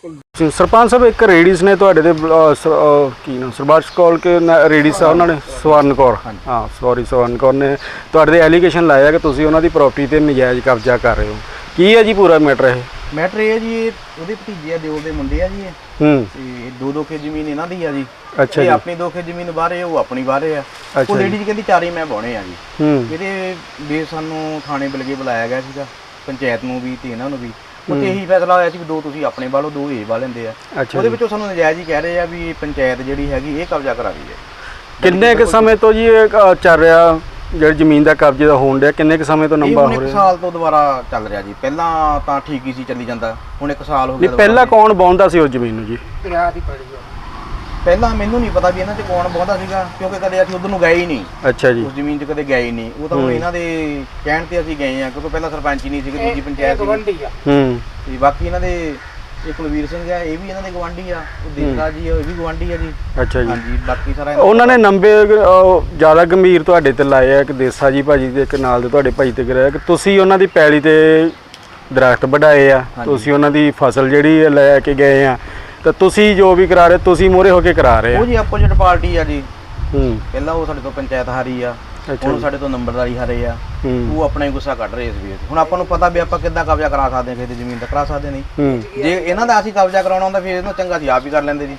Speaker 6: ਜੀ ਸਿੰਘ ਸਰਪੰਚ ਸਾਹਿਬ ਇੱਕ ਰੇਡੀਸ ਨੇ ਤੁਹਾਡੇ ਦੇ ਅਹ, ਸ- ਅਹ, ਕੀ ਨਾਮ ਸਰਬਾਸ਼ ਕੌਲ ਕੇ ਨਾ- ਰੇਡੀਸ ਆ ਉਹਨਾਂ ਨੇ ਸਵਰਨ ਕੌਰ। ਹਾਂ ਸੌਰੀ ਸਵਰਨ ਕੌਰ ਨੇ ਤੁਹਾਡੇ ਦੇ ਐਲੀਗੇਸ਼ਨ ਲਾਇਆ ਕਿ ਤੁਸੀਂ ਉਹਨਾਂ ਦੀ ਪ੍ਰਾਪਰਟੀ ਤੇ ਨਜਾਇਜ਼ ਕਬਜ਼ਾ ਕਰ ਰਹੇ ਹੋ। ਕੀ ਹੈ ਜੀ ਪੂਰਾ ਮੈਟਰ ਇਹ?
Speaker 8: ਮੈਟਰ ਇਹ ਹੈ ਜੀ ਇਹ ਉਹਦੇ ਭਤੀਜੇ ਆ ਦਿਓਰ ਦੇ ਮੁੰਡੇ ਆ ਜੀ ਇਹ।
Speaker 2: ਹੂੰ।
Speaker 8: ਤੇ ਦੋ ਦੋ ਖੇ ਜ਼ਮੀਨ ਇਹਨਾਂ ਦੀ ਆ ਜੀ।
Speaker 2: ਅੱਛਾ
Speaker 8: ਇਹ
Speaker 2: ਜੀ।
Speaker 8: ਆਪਣੀ ਦੋ ਖੇ ਜ਼ਮੀਨ ਬਾਹਰੇ ਉਹ ਆਪਣੀ ਬਾਹਰੇ ਆ।
Speaker 2: ਅੱਛਾ
Speaker 8: ਉਹ
Speaker 2: ਜੀ।
Speaker 8: ਲੇਡੀ ਜੀ ਕਹਿੰਦੀ ਚਾਰੇ ਮੈਂ ਬਾਉਣੇ ਆ ਜੀ।
Speaker 2: ਹੂੰ।
Speaker 8: ਇਹਦੇ ਬੇਸ ਸਾਨੂੰ ਥਾਣੇ ਬਲਗੇ ਬੁਲਾਇਆ ਗਿਆ ਸੀਗਾ ਪੰਚਾਇਤ ਨੂੰ ਵੀ ਤੇ ਇਹਨਾਂ ਨੂੰ ਵੀ। ਉੱਥੇ ਇਹੀ ਫੈਸਲਾ ਹੋਇਆ ਸੀ ਵੀ ਦੋ ਤੁਸੀਂ ਆਪਣੇ ਵਾਲੋ ਦੋ ਇਹ ਵਾਲ ਲੈਂਦੇ ਆ।
Speaker 2: ਅੱਛਾ
Speaker 8: ਉਹਦੇ। ਵਿੱਚੋਂ ਸਾਨੂੰ ਨਜਾਇਜ਼ ਹੀ ਕਹਿ ਰਹੇ ਆ ਵੀ ਪੰਚਾਇਤ ਜਿਹੜੀ ਹੈਗੀ ਇਹ ਕਬਜ਼ਾ ਕਰਾ ਰਹੀ ਹੈ।
Speaker 2: ਕਿੰਨੇ ਕੁ ਸਮੇਂ ਤੋਂ ਜੀ ਇਹ ਚੱਲ ਰਿਹਾ? ਜਿਹੜੀ ਜ਼ਮੀਨ ਦਾ ਕਬਜ਼ੇ ਦਾ ਹੋਣ ਡਿਆ ਕਿੰਨੇ ਕੁ ਸਮੇਂ ਤੋਂ
Speaker 8: ਇਹ
Speaker 2: ਲੰਬਾ
Speaker 8: ਹੁਣ
Speaker 2: ਹੋ
Speaker 8: ਇੱਕ
Speaker 2: ਰਿਹਾ?
Speaker 8: ਸਾਲ ਤੋਂ ਦੁਬਾਰਾ ਚੱਲ ਰਿਹਾ ਜੀ। ਪਹਿਲਾਂ ਤਾਂ ਠੀਕ ਹੀ ਸੀ ਚੱਲੀ ਜਾਂਦਾ। ਹੁਣ ਇੱਕ ਸਾਲ ਹੋ ਗਿਆ
Speaker 2: ਨਹੀਂ ਪਹਿਲਾਂ
Speaker 8: ਦੁਬਾਰਾ।
Speaker 2: ਕੌਣ ਬਾਉਂਦਾ ਸੀ ਉਸ ਜ਼ਮੀਨ ਨੂੰ ਜੀ?
Speaker 8: ਪਹਿਲਾਂ ਮੈਨੂੰ ਨਹੀਂ ਪਤਾ ਵੀ ਇਹਨਾਂ 'ਚ ਕੌਣ ਬਹੁਤਾ ਸੀਗਾ ਕਿਉਂਕਿ ਕਦੇ ਅਸੀਂ ਉਧਰ ਨੂੰ ਗਏ ਹੀ ਨਹੀਂ।
Speaker 2: ਅੱਛਾ ਜੀ।
Speaker 8: ਉਸ ਜ਼ਮੀਨ 'ਚ ਕਦੇ ਗਏ ਹੀ ਨਹੀਂ। ਉਹ ਤਾਂ ਹੁਣ ਇਹਨਾਂ ਦੇ ਕਹਿਣ ਤੇ ਅਸੀਂ ਗਏ ਆ ਕਿਉਂਕਿ ਪਹਿਲਾਂ ਸਰਪੰਚ ਹੀ ਨਹੀਂ ਸੀਗੇ ਦੂਜੀ ਪੰਚਾਇਤ ਸੀ।
Speaker 2: ਹੂੰ।
Speaker 8: ਤੇ ਬਾਕੀ ਇਹਨਾਂ ਦੇ ਇਹ ਕੁਲਵੀਰ ਸਿੰਘ ਆ ਇਹ ਵੀ ਇਹਨਾਂ ਦੇ ਗਵਾਂਢੀ ਆ। ਉਹ ਦੇਵਰਾ ਜੀ ਆ, ਇਹ ਵੀ ਗਵਾਂਢੀ ਆ ਜੀ।
Speaker 2: ਅੱਛਾ ਜੀ।
Speaker 8: ਹਾਂਜੀ ਬਾਕੀ ਸਾਰਾ ਇਹਨਾਂ-
Speaker 2: ਉਹਨਾਂ ਨੇ ਨੰਬੇ ਜ਼ਿਆਦਾ ਗੰਭੀਰ ਤੁਹਾਡੇ ਤੇ ਲਾਏ ਆ ਕਿ ਦੇਸਾ ਜੀ ਭਾਜੀ ਦੇ ਇੱਕ ਨਾਲ ਦੇ ਤੁਹਾਡੇ ਭਾਈ ਤੇ ਕਰਿਆ। ਕਿ ਤੁਸੀਂ ਉਹਨਾਂ ਦੀ ਪੈਲੀ ਤੇ ਦਰਖਤ ਵਢਾਏ ਆ ਤੁਸੀਂ ਉਹਨਾਂ ਦੀ ਫਸਲ ਜਿਹੜੀ ਹੈ ਲੈ ਕੇ ਗਏ ਆ ਤਾਂ ਤੁਸੀਂ ਜੋ ਵੀ ਕਰਾ ਰਹੇ ਤੁਸੀਂ ਮੋਰੇ ਹੋ ਕੇ ਕਰਾ ਰਹੇ ਆ
Speaker 8: ਉਹ ਜੀ ਆਪੋਜੀਟ ਪਾਰਟੀ ਆ ਜੀ।
Speaker 2: ਹੂੰ।
Speaker 8: ਪਹਿਲਾਂ ਉਹ ਸਾਡੇ ਤੋਂ ਪੰਚਾਇਤ ਹਾਰੀ ਆ। ਹੁਣ
Speaker 2: ਜੀ।
Speaker 8: ਸਾਡੇ ਤੋਂ ਨੰਬਰਦਾਰੀ ਹਾਰੇ ਆ। ਉਹ ਆਪਣਾ ਹੀ ਗੁੱਸਾ ਕੱਢ ਰਹੇ ਇਸ ਵੀਰ ਹੁਣ ਆਪਾਂ ਨੂੰ ਪਤਾ ਵੀ ਆਪਾਂ ਕਿੱਦਾਂ ਕਬਜ਼ਾ ਕਰਾ ਸਕਦੇ ਹਾਂ ਕਿਸੇ ਦੀ ਜ਼ਮੀਨ ਤੇ ਕਰਾ ਸਕਦੇ ਨਹੀਂ। ਜੇ ਇਹਨਾਂ ਦਾ ਅਸੀਂ ਕਬਜ਼ਾ ਕਰਾਉਣਾ ਹੁੰਦਾ ਫਿਰ ਇਹਨੂੰ ਚੰਗਾ ਸੀ ਆਪ ਹੀ ਕਰ ਲੈਂਦੇ ਜੀ।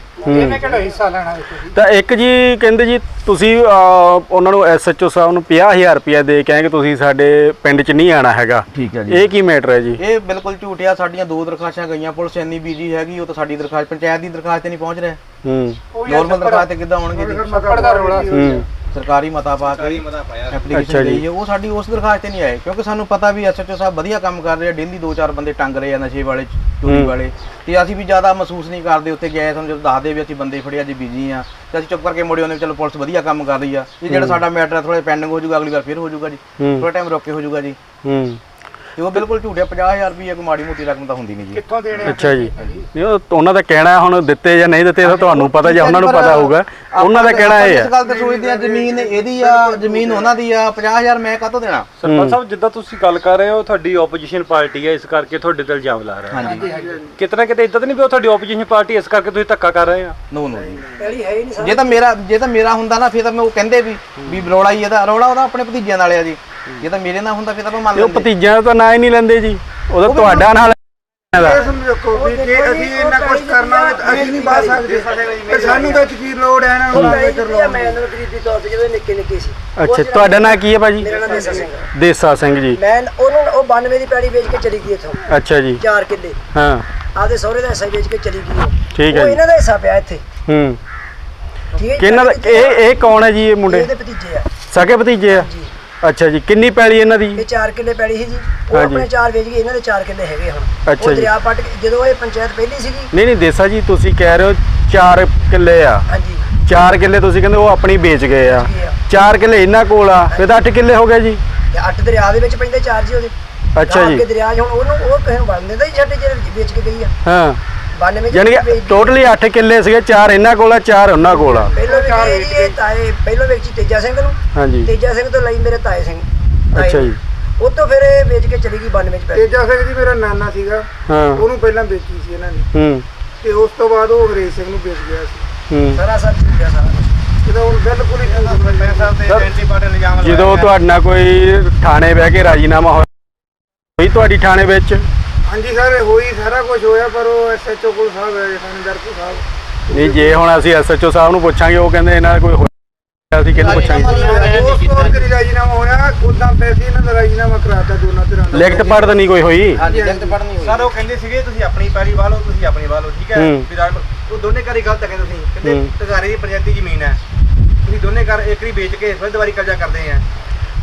Speaker 2: ਤਾਂ ਇੱਕ ਜੀ ਕਹਿੰਦੇ ਜੀ ਤੁਸੀਂ ਉਹਨਾਂ ਨੂੰ ਐਸਐਚਓ ਸਾਹਿਬ ਨੂੰ 50000 ਰੁਪਇਆ ਦੇ ਕੇ ਕਿ ਤੁਸੀਂ ਸਾਡੇ ਪਿੰਡ 'ਚ ਨਹੀਂ ਆਣਾ ਹੈਗਾ।
Speaker 8: ਠੀਕ ਹੈ
Speaker 2: ਇਹ ਕੀ ਮੈਟਰ ਹੈ ਜੀ?
Speaker 8: ਇਹ ਬਿਲਕੁਲ ਝੂਠ ਆ ਸਾਡੀਆਂ ਦੋ ਦਰਖਾਸਤਾਂ ਗਈਆਂ। ਪੁਲਿਸ ਇੰਨੀ ਬੀਜੀ ਹੈਗੀ ਉਹ ਤਾਂ ਸਾਡੀ ਦਰਖਾਸਤ ਪੰਚਾਇਤ ਦੀ ਦਰਖਾਸਤ ਤੇ ਨਹੀਂ ਪਹੁੰਚ ਰਿਹਾ।
Speaker 2: ਹੂੰ।
Speaker 8: ਨੋਰਮਲ ਦਰਖਾਸਤ ਤੇ ਕਿੱਦਾਂ ਆਉਣਗੇ ਜੀ?
Speaker 2: ਹੂੰ।
Speaker 8: ਸਰਕਾਰੀ ਮਤਾ ਪਾ ਕੇ ਐਪਲੀਕੇਸ਼ਨ। ਦੇਈ ਉਹ ਸਾਡੀ ਉਸ ਦਰਖਾਸਤ ਤੇ ਨਹੀਂ ਆਏ ਕਿਉਂਕਿ ਸਾਨੂੰ ਪਤਾ ਵੀ ਐਸਐਚਓ ਸਾਹਿਬ ਵਧੀਆ ਕੰਮ ਕਰ ਰਹੇ ਆ ਡੇਲੀ ਦੋ ਚਾਰ ਬੰਦੇ ਟੰਗ ਰਹੇ ਆ ਨਸ਼ੇ ਵਾਲੇ ਚੋਰੀ। ਵਾਲੇ। ਤੇ ਅਸੀਂ ਵੀ ਜ਼ਿਆਦਾ ਮਹਿਸੂਸ ਨਹੀਂ ਕਰਦੇ ਉੱਥੇ ਗਏ ਸਾਨੂੰ ਜਦੋਂ ਦੱਸਦੇ ਵੀ ਅਸੀਂ ਬੰਦੇ ਫੜੇ ਅੱਜ ਬਿਜ਼ੀ ਆ ਤੇ ਅਸੀਂ ਚੁੱਪ ਕਰਕੇ ਮੁੜੇ ਆਉਂਦੇ ਚਲੋ ਪੁਲਿਸ ਵਧੀਆ ਕੰਮ ਕਰ ਰਹੀ ਆ। ਇਹ ਜਿਹੜਾ ਸਾਡਾ ਮੈਟਰ ਥੋੜਾ ਪੈਂਡਿੰਗ ਹੋ ਜਾਊਗਾ ਅਗਲੀ ਵਾਰ ਫਿਰ ਹੋ ਜਾਊਗਾ ਜੀ। ਥੋੜਾ ਟਾਈਮ ਰੋਕੇ ਹੋ ਜਾਊਗਾ ਜੀ।
Speaker 2: ਹੂੰ।
Speaker 8: ਤੇ ਉਹ ਬਿਲਕੁਲ ਝੂਠਿਆ 50000 ਰੁਪਏ ਕੋਈ ਮਾੜੀ ਮੋਟੀ ਰਕਮ ਤਾਂ ਹੁੰਦੀ ਨਹੀਂ ਜੀ।
Speaker 2: ਅੱਛਾ ਜੀ। ਨਹੀਂ ਉਹ ਉਹਨਾਂ ਦਾ ਕਹਿਣਾ ਹੁਣ ਦਿੱਤੇ ਜਾਂ ਨਹੀਂ ਦਿੱਤੇ ਇਹ ਤਾਂ ਤੁਹਾਨੂੰ ਪਤਾ ਜਾਂ ਉਹਨਾਂ ਨੂੰ ਪਤਾ ਹੋਊਗਾ। ਉਹਨਾਂ ਦਾ ਕਹਿਣਾ ਇਹ
Speaker 8: ਇਸ
Speaker 2: ਹੈ
Speaker 8: ਗੱਲ ਤੇ ਸੋਚਦੇ ਆ ਜ਼ਮੀਨ ਇਹਦੀ ਆ ਜ਼ਮੀਨ ਉਹਨਾਂ ਦੀ ਆ 50000 ਮੈਂ ਕਾਹਤੋਂ ਦੇਣਾ?
Speaker 9: ਸਰਪੰਚ ਸਾਹਿਬ ਜਿੱਦਾਂ ਤੁਸੀਂ ਗੱਲ ਕਰ ਰਹੇ ਹੋ ਤੁਹਾਡੀ ਆਪੋਜੀਸ਼ਨ ਪਾਰਟੀ ਹੈ ਇਸ ਕਰਕੇ ਤੁਹਾਡੇ ਤੇ ਇਲਜ਼ਾਮ ਲਾ ਰਿਹਾ।
Speaker 8: ਹਾਂਜੀ।
Speaker 9: ਕਿਤਨਾ ਕਿਤੇ ਇਦਾਂ ਤਾਂ ਨਹੀਂ ਵੀ ਉਹ ਤੁਹਾਡੀ ਆਪੋਜੀਸ਼ਨ ਪਾਰਟੀ ਇਸ ਕਰਕੇ ਤੁਸੀਂ ਧੱਕਾ ਕਰ ਰਹੇ ਆ
Speaker 8: ਨੋ ਨੋ ਜੀ। ਜੇ ਤਾਂ ਮੇਰਾ ਜੇ ਤਾਂ ਮੇਰਾ ਹੁੰਦਾ ਨਾ ਫਿਰ ਤਾਂ ਮੈਂ ਉਹ ਕਹਿੰਦੇ ਵੀ ਵੀ ਰੌਲਾ ਹੀ ਇਹਦਾ ਰੌਲਾ ਉਹਦਾ ਆਪਣੇ ਭਤੀਜਿਆਂ ਨਾਲ ਆ ਜੀ। ਜੇ ਤਾਂ ਮੇਰੇ ਨਾਲ ਹੁੰਦਾ ਫਿਰ ਤਾਂ ਆਪਾਂ ਮੰਨ
Speaker 2: ਉਹ
Speaker 8: ਲੈਂਦੇ।
Speaker 2: ਭਤੀਜਿਆਂ ਦਾ ਤਾਂ ਨਾਂ ਹੀ ਨਹੀਂ ਲੈਂਦੇ ਜੀ। ਉਹਦਾ ਤੁਹਾਡਾ ਨਾਲ
Speaker 6: ਸਮਝੋ ਵੀ ਜੇ ਅਸੀਂ ਇੰਨਾ ਕੁਝ ਕਰਨਾ ਹੋਵੇ ਤਾਂ ਅਸੀਂ ਨਹੀਂ ਬਾਤ ਸਕਦੇ। ਤੇ ਸਾਨੂੰ ਤਾਂ ਕੀ ਲੋੜ ਹੈ ਇਹਨਾਂ ਨੂੰ ਲਾਗੇ ਕਰ ਲੋ
Speaker 10: ਮੈਂ ਇਹਨਾਂ ਨੂੰ ਗਰੀਬੀ ਤੌਰ ਤੇ ਜਦੋਂ ਨਿੱਕੇ ਨਿੱਕੇ ਸੀ।
Speaker 2: ਅੱਛਾ ਤੁਹਾਡਾ ਨਾਂ ਕੀ ਹੈ ਭਾਜੀ?
Speaker 10: ਮੇਰਾ ਨਾਮ ਦੇਸਾ ਸਿੰਘ ਆ।
Speaker 2: ਦੇਸਾ ਸਿੰਘ ਜੀ।
Speaker 10: ਮੈਂ ਉਹਨਾਂ ਨੂੰ ਉਹ 92 ਦੀ ਪੈੜੀ ਵੇਚ ਕੇ ਚਲੀ ਗਈ ਇੱਥੋਂ।
Speaker 2: ਅੱਛਾ ਜੀ।
Speaker 10: 4 ਕਿੱਲੇ।
Speaker 2: ਹਾਂ।
Speaker 10: ਆਪਦੇ ਸਹੁਰੇ ਦਾ ਹਿੱਸਾ ਵੇਚ ਕੇ ਚਲੀ ਗਈ ਉਹ।
Speaker 2: ਠੀਕ ਹੈ
Speaker 10: ਉਹ
Speaker 2: ਜੀ।
Speaker 10: ਇਹਨਾਂ ਦਾ ਹਿੱਸਾ ਪਿਆ ਇੱਥੇ।
Speaker 2: ਹੂੰ।
Speaker 10: ਠੀਕ ਹੈ ਜੀ?
Speaker 2: ਕਿਹਨਾਂ ਦਾ ਇਹ ਇਹ ਕੌਣ ਹੈ ਜੀ ਇਹ ਮੁੰਡੇ?
Speaker 10: ਇਹਦੇ ਭਤੀਜੇ ਆ।
Speaker 2: ਸਕੇ ਭਤੀਜੇ ਆ?
Speaker 10: ਜੀ
Speaker 2: ਅੱਛਾ ਜੀ ਕਿੰਨੀ ਪੈਲੀ ਇਹਨਾਂ ਦੀ?
Speaker 10: ਇਹ 4 ਕਿੱਲੇ ਪੈੜੀ ਸੀ ਜੀ। ਉਹ
Speaker 2: ਹਾਂਜੀ।
Speaker 10: ਆਪਣੇ 4 ਵੇਚ ਗਏ ਇਹਨਾਂ ਦੇ 4 ਕਿੱਲੇ ਹੈਗੇ ਹੁਣ।
Speaker 2: ਅੱਛਾ
Speaker 10: ਉਹ
Speaker 2: ਜੀ।
Speaker 10: ਦਰਿਆ ਪੱਟ ਕੇ- ਜਦੋਂ ਇਹ ਪੰਚਾਇਤ ਪਹਿਲੀ ਸੀਗੀ।
Speaker 2: ਨਹੀਂ ਨਹੀਂ ਦੇਸਾ ਜੀ ਤੁਸੀਂ ਕਹਿ ਰਹੇ ਹੋ 4 ਕਿੱਲੇ ਆ।
Speaker 10: ਹਾਂਜੀ।
Speaker 2: 4 ਕਿੱਲੇ ਤੁਸੀਂ ਕਹਿੰਦੇ ਉਹ ਆਪਣੀ ਵੇਚ ਗਏ ਆ।
Speaker 10: ਗਏ ਆ।
Speaker 2: 4 ਕਿੱਲੇ ਇਹਨਾਂ ਕੋਲ ਆ। ਫਿਰ ਤਾਂ 8 ਕਿੱਲੇ ਹੋ ਗਏ ਜੀ।
Speaker 10: ਤੇ ਅੱਠ ਦਰਿਆ ਦੇ ਵਿੱਚ ਪੈਂਦੇ ਚਾਰ ਜੀ ਉਹਦੇ।
Speaker 2: ਅੱਛਾ ਜੀ।
Speaker 10: ਦਰਿਆ 'ਚ ਹੁਣ ਉਹਨੂੰ ਉਹ ਕਿਸੇ ਨੂੰ ਬਣ ਦਿੰਦਾ ਜੀ ਛੱਡੇ ਜਿਹੜੇ ਵੇਚ ਕੇ ਗਈ ਆ।
Speaker 2: ਹਾਂ।
Speaker 10: 92 ਚ
Speaker 2: ਯਾਨੀ ਕਿ ਟੋਟਲੀ 8 ਕਿੱਲੇ ਸੀਗੇ 4 ਇਹਨਾਂ ਕੋਲ ਆ 4 ਉਹਨਾਂ ਕੋਲ ਆ।
Speaker 10: ਪਹਿਲਾਂ ਵੇਚੀ ਜੀ ਇਹ ਤਾਏ ਪਹਿਲਾਂ ਵੇਚੀ ਤੇਜਾ ਸਿੰਘ ਨੂੰ।
Speaker 2: ਹਾਂਜੀ।
Speaker 10: ਤੇਜਾ ਸਿੰਘ ਤੋਂ ਲਈ ਮੇਰੇ ਤਾਏ ਸਿੰਘ। ਤਾਏ
Speaker 2: ਅੱਛਾ। ਜੀ।
Speaker 10: ਉਹ ਤੋਂ ਫਿਰ ਇਹ ਵੇਚ ਕੇ ਚਲੀ ਗਈ 92 ਚ ਪੈ
Speaker 11: ਤੇਜਾ ਸਿੰਘ ਜੀ ਮੇਰਾ ਨਾਨਾ ਸੀਗਾ।
Speaker 2: ਹਾਂ।
Speaker 11: ਉਹਨੂੰ ਪਹਿਲਾਂ ਵੇਚੀ ਸੀ ਇਹਨਾਂ ਨੇ।
Speaker 2: ਹੂੰ।
Speaker 11: ਤੇ ਉਸ ਤੋਂ ਬਾਅਦ ਉਹ ਅੰਗਰੇਜ਼ ਸਿੰਘ ਨੂੰ ਵੇਚ ਗਿਆ ਸੀ।
Speaker 2: ਹੂੰ।
Speaker 10: ਸਾਰਾ ਸਭ ਠੀਕ ਆ ਸਾਰਾ ਕੁਛ।
Speaker 11: ਇਹਦਾ ਹੁਣ ਬਿਲਕੁਲ ਹੀ ਝੂਠ ਬੋਲ ਰਿਹਾ।
Speaker 8: ਸਾਹਿਬ ਤੇ ਐਂਟੀ ਪਾਰਟੀ ਇਲਜ਼ਾਮ ਲਗਾਇਆ।
Speaker 2: ਜਦੋਂ ਤੁਹਾਡੇ ਨਾਲ ਕੋਈ ਥਾਣੇ ਬਹਿ ਕੇ ਰਾਜੀਨਾਮਾ ਹੋਈ ਤੁਹਾਡੀ ਥਾਣੇ ਵਿੱਚ?
Speaker 11: ਹਾਂਜੀ ਸਰ ਹੋਈ ਸਾਰਾ ਕੁਝ ਹੋਇਆ ਪਰ ਉਹ ਐਸਐਚਓ ਕੋਲ ਸਾਹਿਬ ਹੈ ਥਾਣੇਦਾਰ ਕੋਲ ਸਾਹਿਬ।
Speaker 2: ਨਹੀਂ ਜੇ ਹੁਣ ਅਸੀਂ ਐਸਐਚਓ ਸਾਹਿਬ ਨੂੰ ਪੁੱਛਾਂਗੇ ਉਹ ਕਹਿੰਦੇ ਇਹਨਾਂ ਦਾ ਕੋਈ ਹੋਇਆ ਅਸੀਂ ਕਿਹਨੂੰ ਪੁੱਛਾਂਗੇ?
Speaker 11: ਉਸ ਤੋਂ ਬਾਅਦ ਰਾਜੀਨਾਮਾ ਹੋਇਆ ਉਦਾਂ ਪੈਸੇ ਇਹਨਾਂ ਦਾ ਰਾਜੀਨਾਮਾ ਕਰਾਤਾ ਦੋਨਾਂ ਧਿਰਾਂ ਦਾ।
Speaker 2: ਲਿਖਤ ਪੜ੍ਹ ਤਾਂ ਨਹੀਂ ਕੋਈ ਹੋਈ?
Speaker 8: ਹਾਂਜੀ ਲਿਖਤ ਪੜ੍ਹਨੀ ਹੋਈ। ਸਰ ਉਹ ਕਹਿੰਦੇ ਸੀਗੇ ਤੁਸੀਂ ਆਪਣੀ ਪੈਲੀ ਵਾਲੋ ਤੁਸੀਂ ਆਪਣੀ ਵਾਲੋ ਠੀਕ ਹੈ?
Speaker 2: ਹੂੰ।
Speaker 8: ਵੀ ਰਾਜ- ਉਹ ਦੋਨੇ ਘਰ ਹੀ ਗਲਤ ਹੈ ਤੁਸੀਂ।
Speaker 2: ਹੂੰ।
Speaker 8: ਕਹਿੰਦੇ ਤਗਾਰੇ ਦੀ ਪੰਚਾਇਤੀ ਜ਼ਮੀਨ ਹੈ। ਤੁਸੀਂ ਦੋਨੇ ਘਰ ਏਕੜੀ ਵੇਚ ਕੇ ਫਿਰ ਦੁਬਾਰੀ ਕਬਜ਼ਾ ਕਰਦੇ ਆ।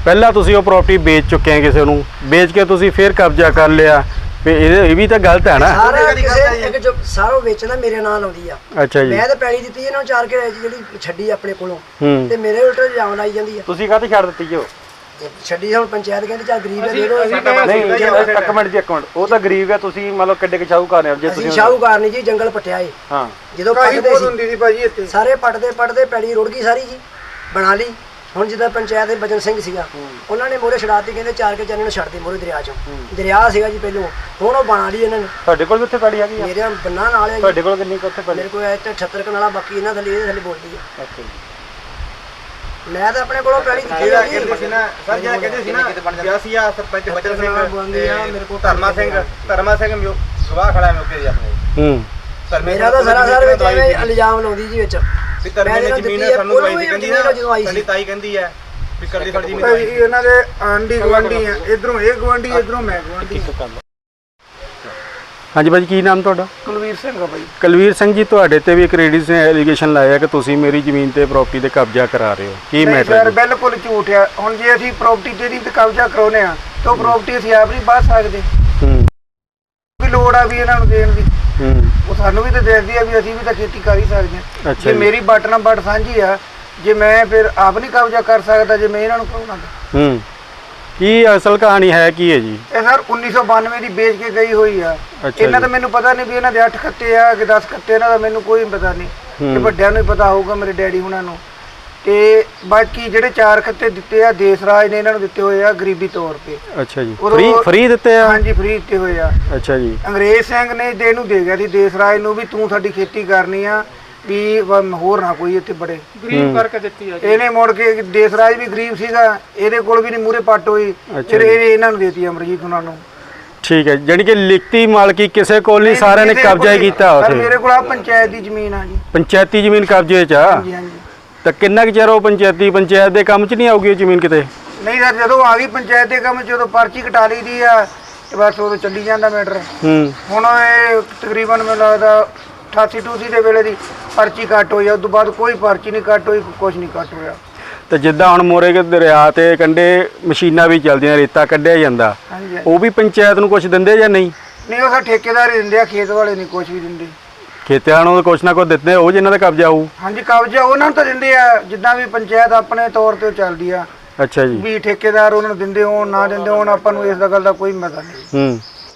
Speaker 2: ਪਹਿਲਾਂ ਤੁਸੀਂ ਉਹ ਪ੍ਰਾਪਰਟੀ ਵੇਚ ਚੁੱਕੇ ਆ ਕਿਸੇ ਨੂੰ। ਵੇਚ ਕੇ ਤੁਸੀਂ ਫਿਰ ਕਬਜ਼ਾ ਕਰ ਲਿਆ। ਵੀ ਇਹ ਇਹ ਵੀ ਤਾਂ ਗਲਤ ਹੈ ਨਾ।
Speaker 10: ਸਾਰਾ ਕਿਸੇ। ਇੱਕ ਜੋ ਸਾਰਾ ਵੇਚਣਾ ਮੇਰੇ ਨਾਂ ਲਾਉਂਦੀ ਆ।
Speaker 2: ਅੱਛਾ ਜੀ।
Speaker 10: ਮੈਂ ਤਾਂ ਪੈਲੀ ਦਿੱਤੀ ਇਹਨਾਂ ਨੂੰ ਚਾਰ ਕੇ ਜਿਹੜੀ ਛੱਡੀ ਆਪਣੇ ਕੋਲੋਂ।
Speaker 2: ਹੂੰ।
Speaker 10: ਤੇ ਮੇਰੇ ਉਲਟ ਇਲਜ਼ਾਮ ਲਾਈ ਜਾਂਦੀ ਆ।
Speaker 2: ਤੁਸੀਂ ਕਾਹਤੇ ਛੱਡ ਦਿੱਤੀ ਜੋ
Speaker 10: ਛੱਡੀ ਹੁਣ ਪੰਚਾਇਤ ਕਹਿੰਦੀ ਚਾਰ ਗਰੀਬ ਹੈ ਦੇ ਦਿਓ
Speaker 2: ਨਹੀਂ ਇੱਕ ਮਿੰਟ ਜੀ ਇੱਕ ਮਿੰਟ। ਉਹ ਤਾਂ ਗਰੀਬ ਹੈ ਤੁਸੀਂ ਮੰਨ ਲਓ ਕਿੱਡੇ ਕਿ ਸ਼ਾਹੂਕਾਰ ਨੇ ਜੇ
Speaker 10: ਅਸੀਂ
Speaker 2: ਤੁਸੀਂ
Speaker 10: ਸ਼ਾਹੂਕਾਰ ਨਹੀਂ ਜੀ ਜੰਗਲ ਪਟਿਆ ਏ।
Speaker 2: ਹਾਂ।
Speaker 10: ਜਦੋਂ
Speaker 11: ਕਾਹੀ
Speaker 10: ਪੱਟਦੇ
Speaker 11: ਬਹੁਤ
Speaker 10: ਸੀ
Speaker 11: ਹੁੰਦੀ ਸੀ ਭਾਜੀ ਇੱਥੇ।
Speaker 10: ਸਾਰੇ ਪੱਟਦੇ ਪੱਟਦੇ ਪੈੜੀ ਰੁੜ ਗਈ ਸਾਰੀ ਜੀ ਬਣਾ ਲਈ। ਹੁਣ ਜਿੱਦਾਂ ਪੰਚਾਇਤ ਦੇ ਬਜਨ ਸਿੰਘ ਸੀਗਾ ਉਹਨਾਂ ਨੇ ਮੋਰੇ ਛਡਾਤੀ ਕਹਿੰਦੇ ਚਾਰ ਕੇ ਚੰਨ ਨੂੰ ਛੱਡ ਦੇ ਮੋਰੇ ਦਰਿਆ ਚੋਂ। ਦਰਿਆ ਸੀਗਾ ਜੀ ਪਹਿਲੋਂ ਹੁਣ ਉਹ ਬਣਾ ਲਈ ਇਹਨਾਂ ਨੇ।
Speaker 2: ਤੁਹਾਡੇ ਕੋਲ ਵੀ ਉੱਥੇ ਪੈੜੀ ਹੈਗੀ ਆ?
Speaker 10: ਮੇਰੇ ਬੰਨਾ ਨਾਲ ਜੀ।
Speaker 2: ਤੁਹਾਡੇ ਕੋਲ ਕਿੰਨੀ ਕੁ ਉੱਥੇ ਪੈੜੀ?
Speaker 10: ਮੇਰੇ ਕੋਲ ਇੱਥੇ 78 ਕਨਾਲਾ ਬਾਕੀ ਇਹਨਾਂ ਥੱਲੇ ਇਹਦੇ ਥੱਲੇ ਬੋਲਦੀ
Speaker 2: ਜੀ।
Speaker 10: ਮੈਂ ਤਾਂ ਆਪਣੇ ਕੋਲੋਂ ਪੈੜੀ ਦਿੱਤੀ ਜੀ।
Speaker 8: ਕਹਿੰਦੇ ਸੀ ਨਾ ਸਰ ਜਿਹੜਾ ਕਹਿੰਦੇ ਸੀ ਨਾ ਬਿਆਸੀ ਆ ਸਰਪੰਚ ਬਚਨ ਸਿੰਘ ਤੇ
Speaker 10: ਮੇਰੇ ਕੋਲ
Speaker 8: ਧਰਮਾ ਸਿੰਘ ਧਰਮਾ ਸਿੰਘ ਗਵਾਹ ਖੜਾ ਮੌਕੇ ਜੀ ਆਪਣੇ।
Speaker 2: ਹੂੰ।
Speaker 10: ਮੇਰਾ ਤਾਂ ਸਾਰਾ ਸਾਰ ਵਿੱਚ ਐਵੇਂ ਇਲਜ਼ਾਮ ਲਾਉਂਦੀ ਜੀ ਵਿੱਚ।
Speaker 8: ਵੀ ਧਰਮੇ ਨੇ ਜ਼ਮੀਨ ਸਾਨੂੰ ਦਵਾਈ ਦੀ ਕਹਿੰਦੀ
Speaker 10: ਸੀ।
Speaker 8: ਸਾਡੀ ਤਾਈ ਕਹਿੰਦੀ ਹੈ ਵੀ ਕਰਦੀ ਸਾਡੀ ਜ਼ਮੀਨ ਦਵਾਈ
Speaker 11: ਇਹਨਾਂ ਦੇ ਆਂਢੀ ਗਵਾਂਢੀ ਆ ਇਧਰੋਂ ਇਹ ਗਵਾਂਢੀ ਇਧਰੋਂ ਮੈਂ ਗਵਾਂਢੀ
Speaker 2: ਹਾਂਜੀ ਭਾਜੀ ਕੀ ਨਾਮ ਤੁਹਾਡਾ?
Speaker 11: ਕੁਲਵੀਰ ਸਿੰਘ ਆ ਭਾਈ।
Speaker 2: ਕੁਲਵੀਰ ਸਿੰਘ ਜੀ ਤੁਹਾਡੇ ਤੇ ਵੀ ਇੱਕ ਲੇਡੀਜ਼ ਨੇ ਐਲੀਗੇਸ਼ਨ ਲਾਇਆ ਕਿ ਤੁਸੀਂ ਮੇਰੀ ਜ਼ਮੀਨ ਤੇ ਪ੍ਰਾਪਰਟੀ ਤੇ ਕਬਜ਼ਾ ਕਰਾ ਰਹੇ ਹੋ। ਕੀ ਮੈਟਰ ਹੈ?
Speaker 11: ਬਿਲਕੁਲ ਝੂਠ ਆ। ਹੁਣ ਜੇ ਅਸੀਂ ਪ੍ਰਾਪਰਟੀ ਤੇ ਦੀ ਤੇ ਕਬਜ਼ਾ ਕਰਾਉਨੇ ਆ ਤਾਂ ਪ੍ਰਾਪਰਟੀ ਅਸੀਂ ਆਪ ਨਹੀਂ ਬਾਹ ਸਕਦੇ।
Speaker 2: ਹੂੰ।
Speaker 11: ਵੀ ਲੋੜ ਆ ਵੀ ਇਹਨਾਂ ਨੂੰ ਦੇਣ ਦੀ।
Speaker 2: ਹੂੰ
Speaker 11: ਉਹ ਸਾਨੂੰ ਵੀ ਤਾਂ ਦੇਖਦੀ ਆ ਵੀ ਅਸੀਂ ਵੀ ਤਾਂ ਖੇਤੀ ਕਰ ਹੀ ਸਕਦੇ
Speaker 2: ਅੱਛਾ
Speaker 11: ਜੇ। ਮੇਰੀ ਬੱਟ ਨਾਲ ਬੱਟ ਸਾਂਝੀ ਆ ਜੇ ਮੈਂ ਫਿਰ ਆਪ ਨਹੀਂ ਕਬਜ਼ਾ ਕਰ ਸਕਦਾ ਜੇ ਮੈਂ ਇਹਨਾਂ ਨੂੰ ਕਹੂੰਗਾ।
Speaker 2: ਹੂੰ ਕੀ ਅਸਲ ਕਹਾਣੀ ਹੈ ਕੀ ਹੈ ਜੀ
Speaker 11: ਇਹ ਸਰ 1992 ਦੀ ਵੇਚ ਕੇ ਗਈ ਹੋਈ ਆ ਇਹਨਾਂ। ਦਾ ਮੈਨੂੰ ਪਤਾ ਨਹੀਂ ਵੀ ਇਹਨਾਂ ਦੇ 8 ਖੱਤੇ ਆ ਕਿ 10 ਖੱਤੇ ਇਹਨਾਂ ਦਾ ਮੈਨੂੰ ਕੋਈ ਪਤਾ ਨਹੀਂ
Speaker 2: ਹੂੰ।
Speaker 11: ਤੇ ਵੱਡਿਆਂ ਨੂੰ ਹੀ ਪਤਾ ਹੋਊਗਾ ਮੇਰੇ ਡੈਡੀ ਹੁਣਾਂ ਨੂੰ ਤੇ ਬਾਕੀ ਜਿਹੜੇ ਚਾਰ ਖੱਤੇ ਦਿੱਤੇ ਆ ਦੇਸ ਰਾਜ ਨੇ ਇਹਨਾਂ ਨੂੰ ਦਿੱਤੇ ਹੋਏ ਆ ਗਰੀਬੀ ਤੌਰ ਤੇ।
Speaker 2: ਅੱਛਾ ਜੀ।
Speaker 11: ਉਦੋਂ-
Speaker 2: ਫ੍ਰੀ ਫ੍ਰੀ ਦਿੱਤੇ ਆ?
Speaker 11: ਹਾਂਜੀ ਫ੍ਰੀ ਦਿੱਤੇ ਹੋਏ ਆ।
Speaker 2: ਅੱਛਾ ਜੀ।
Speaker 11: ਅੰਗਰੇਜ਼ ਸਿੰਘ ਨੇ ਦੇ ਨੂੰ ਦੇ ਗਿਆ ਸੀ ਦੇਸ ਰਾਜ ਨੂੰ ਵੀ ਤੂੰ ਸਾਡੀ ਖੇਤੀ ਕਰਨੀ ਆ ਵੀ ਵ- ਹੋਰ ਨਾ ਕੋਈ ਇੱਥੇ ਬੜੇ।
Speaker 2: ਗਰੀਬ ਕਰਕੇ
Speaker 11: ਦਿੱਤੀ ਆ ਇਹਨੇ ਮੁੜ ਕੇ ਦੇਸ ਰਾਜ ਵੀ ਗਰੀਬ ਸੀਗਾ ਇਹਦੇ ਕੋਲ ਵੀ ਨਹੀਂ ਮੂਰੇ ਪੱਟ ਹੋਈ ਫਿਰ
Speaker 2: ਜੀ।
Speaker 11: ਇਹ ਇਹਨਾਂ ਨੂੰ ਦੇਤੀ ਅਮਰਜੀਤ ਉਹਨਾਂ ਨੂੰ।
Speaker 2: ਠੀਕ ਹੈ ਜਾਣੀ ਕਿ ਲਿਖਤੀ ਮਾਲਕੀ ਕਿਸੇ ਕੋਲ ਨਹੀਂ ਸਾਰਿਆਂ ਨੇ
Speaker 11: ਕਿਸੇ
Speaker 2: ਕਬਜ਼ਾ ਹੀ ਕੀਤਾ
Speaker 11: ਸਰ,
Speaker 2: ਉੱਥੇ
Speaker 11: ਮੇਰੇ ਕੋਲ ਆ ਪੰਚਾਇਤ ਦੀ ਜ਼ਮੀਨ ਆ ਜੀ।
Speaker 2: ਪੰਚਾਇਤੀ ਜ਼ਮੀਨ ਕਬਜ਼ੇ 'ਚ ਆ?
Speaker 11: ਹਾਂਜੀ ਹਾਂਜੀ।
Speaker 2: ਤਾਂ ਕਿੰਨਾ ਕੁ ਚਿਰ ਉਹ ਪੰਚਾਇਤੀ ਪੰਚਾਇਤ ਦੇ ਕੰਮ 'ਚ ਨਹੀਂ ਉਹ ਜ਼ਮੀਨ ਕਿਤੇ?
Speaker 11: ਨਹੀਂ ਸਰ ਜਦੋਂ ਆ ਗਈ ਪੰਚਾਇਤ ਦੇ ਕੰਮ 'ਚ ਜਦੋਂ ਪਰਚੀ ਕਟਾ ਲਈ ਦੀ ਆ ਤੇ ਬਸ ਉਦੋਂ ਚੱਲੀ ਜਾਂਦਾ ਮੈਟਰ
Speaker 2: ਹੂੰ।
Speaker 11: ਹੁਣ ਇਹ ਤਕਰੀਬਨ ਮੈਨੂੰ ਲੱਗਦਾ 88 ਟੂਸੀ ਦੇ ਵੇਲੇ ਦੀ ਪਰਚੀ ਕੱਟ ਹੋਈ ਆ ਉਸ ਤੋਂ ਬਾਅਦ ਕੋਈ ਪਰਚੀ ਨਹੀਂ ਕੱਟ ਹੋਈ ਕੁਝ ਨਹੀਂ ਕੱਟ ਹੋਇਆ।
Speaker 2: ਤੇ ਜਿੱਦਾਂ ਹੁਣ ਮੋਰੇ ਕੇ ਦਰਿਆ ਤੇ ਕੰਢੇ ਮਸ਼ੀਨਾਂ ਵੀ ਚੱਲਦੀਆਂ ਰੇਤਾ ਕੱਢਿਆ ਜਾਂਦਾ
Speaker 11: ਹਾਂਜੀ।
Speaker 2: ਉਹ ਵੀ ਪੰਚਾਇਤ ਨੂੰ ਕੁਝ ਦਿੰਦੇ ਜਾਂ ਨਹੀਂ?
Speaker 11: ਨਹੀਂ ਉਹ ਸਰ ਠੇਕੇਦਾਰ ਹੀ ਦਿੰਦੇ ਆ ਖੇਤ ਵਾਲੇ ਨਹੀਂ ਕੁਝ ਵੀ ਦਿੰਦੇ।
Speaker 2: ਖੇਤਿਆਂ ਨੂੰ ਕੁਛ ਨਾ ਕੁਛ ਦਿੱਤੇ ਉਹ ਜਿਨ੍ਹਾਂ ਦਾ ਕਬਜ਼ਾ ਹੋਊ।
Speaker 11: ਹਾਂਜੀ ਕਬਜ਼ਾ ਉਹਨਾਂ ਨੂੰ ਤਾਂ ਦਿੰਦੇ ਆ ਜਿੱਦਾਂ ਵੀ ਪੰਚਾਇਤ ਆਪਣੇ ਤੌਰ ਤੇ ਚੱਲਦੀ ਆ।
Speaker 2: ਅੱਛਾ ਜੀ।
Speaker 11: ਵੀ ਠੇਕੇਦਾਰ ਉਹਨਾਂ ਨੂੰ ਦਿੰਦੇ ਹੋਣ ਨਾ ਦਿੰਦੇ ਹੋਣ ਆਪਾਂ ਨੂੰ ਇਸ ਦਾ ਗੱਲ ਦਾ ਕੋਈ ਮਤਾ ਨਹੀਂ।
Speaker 2: ਹੂੰ।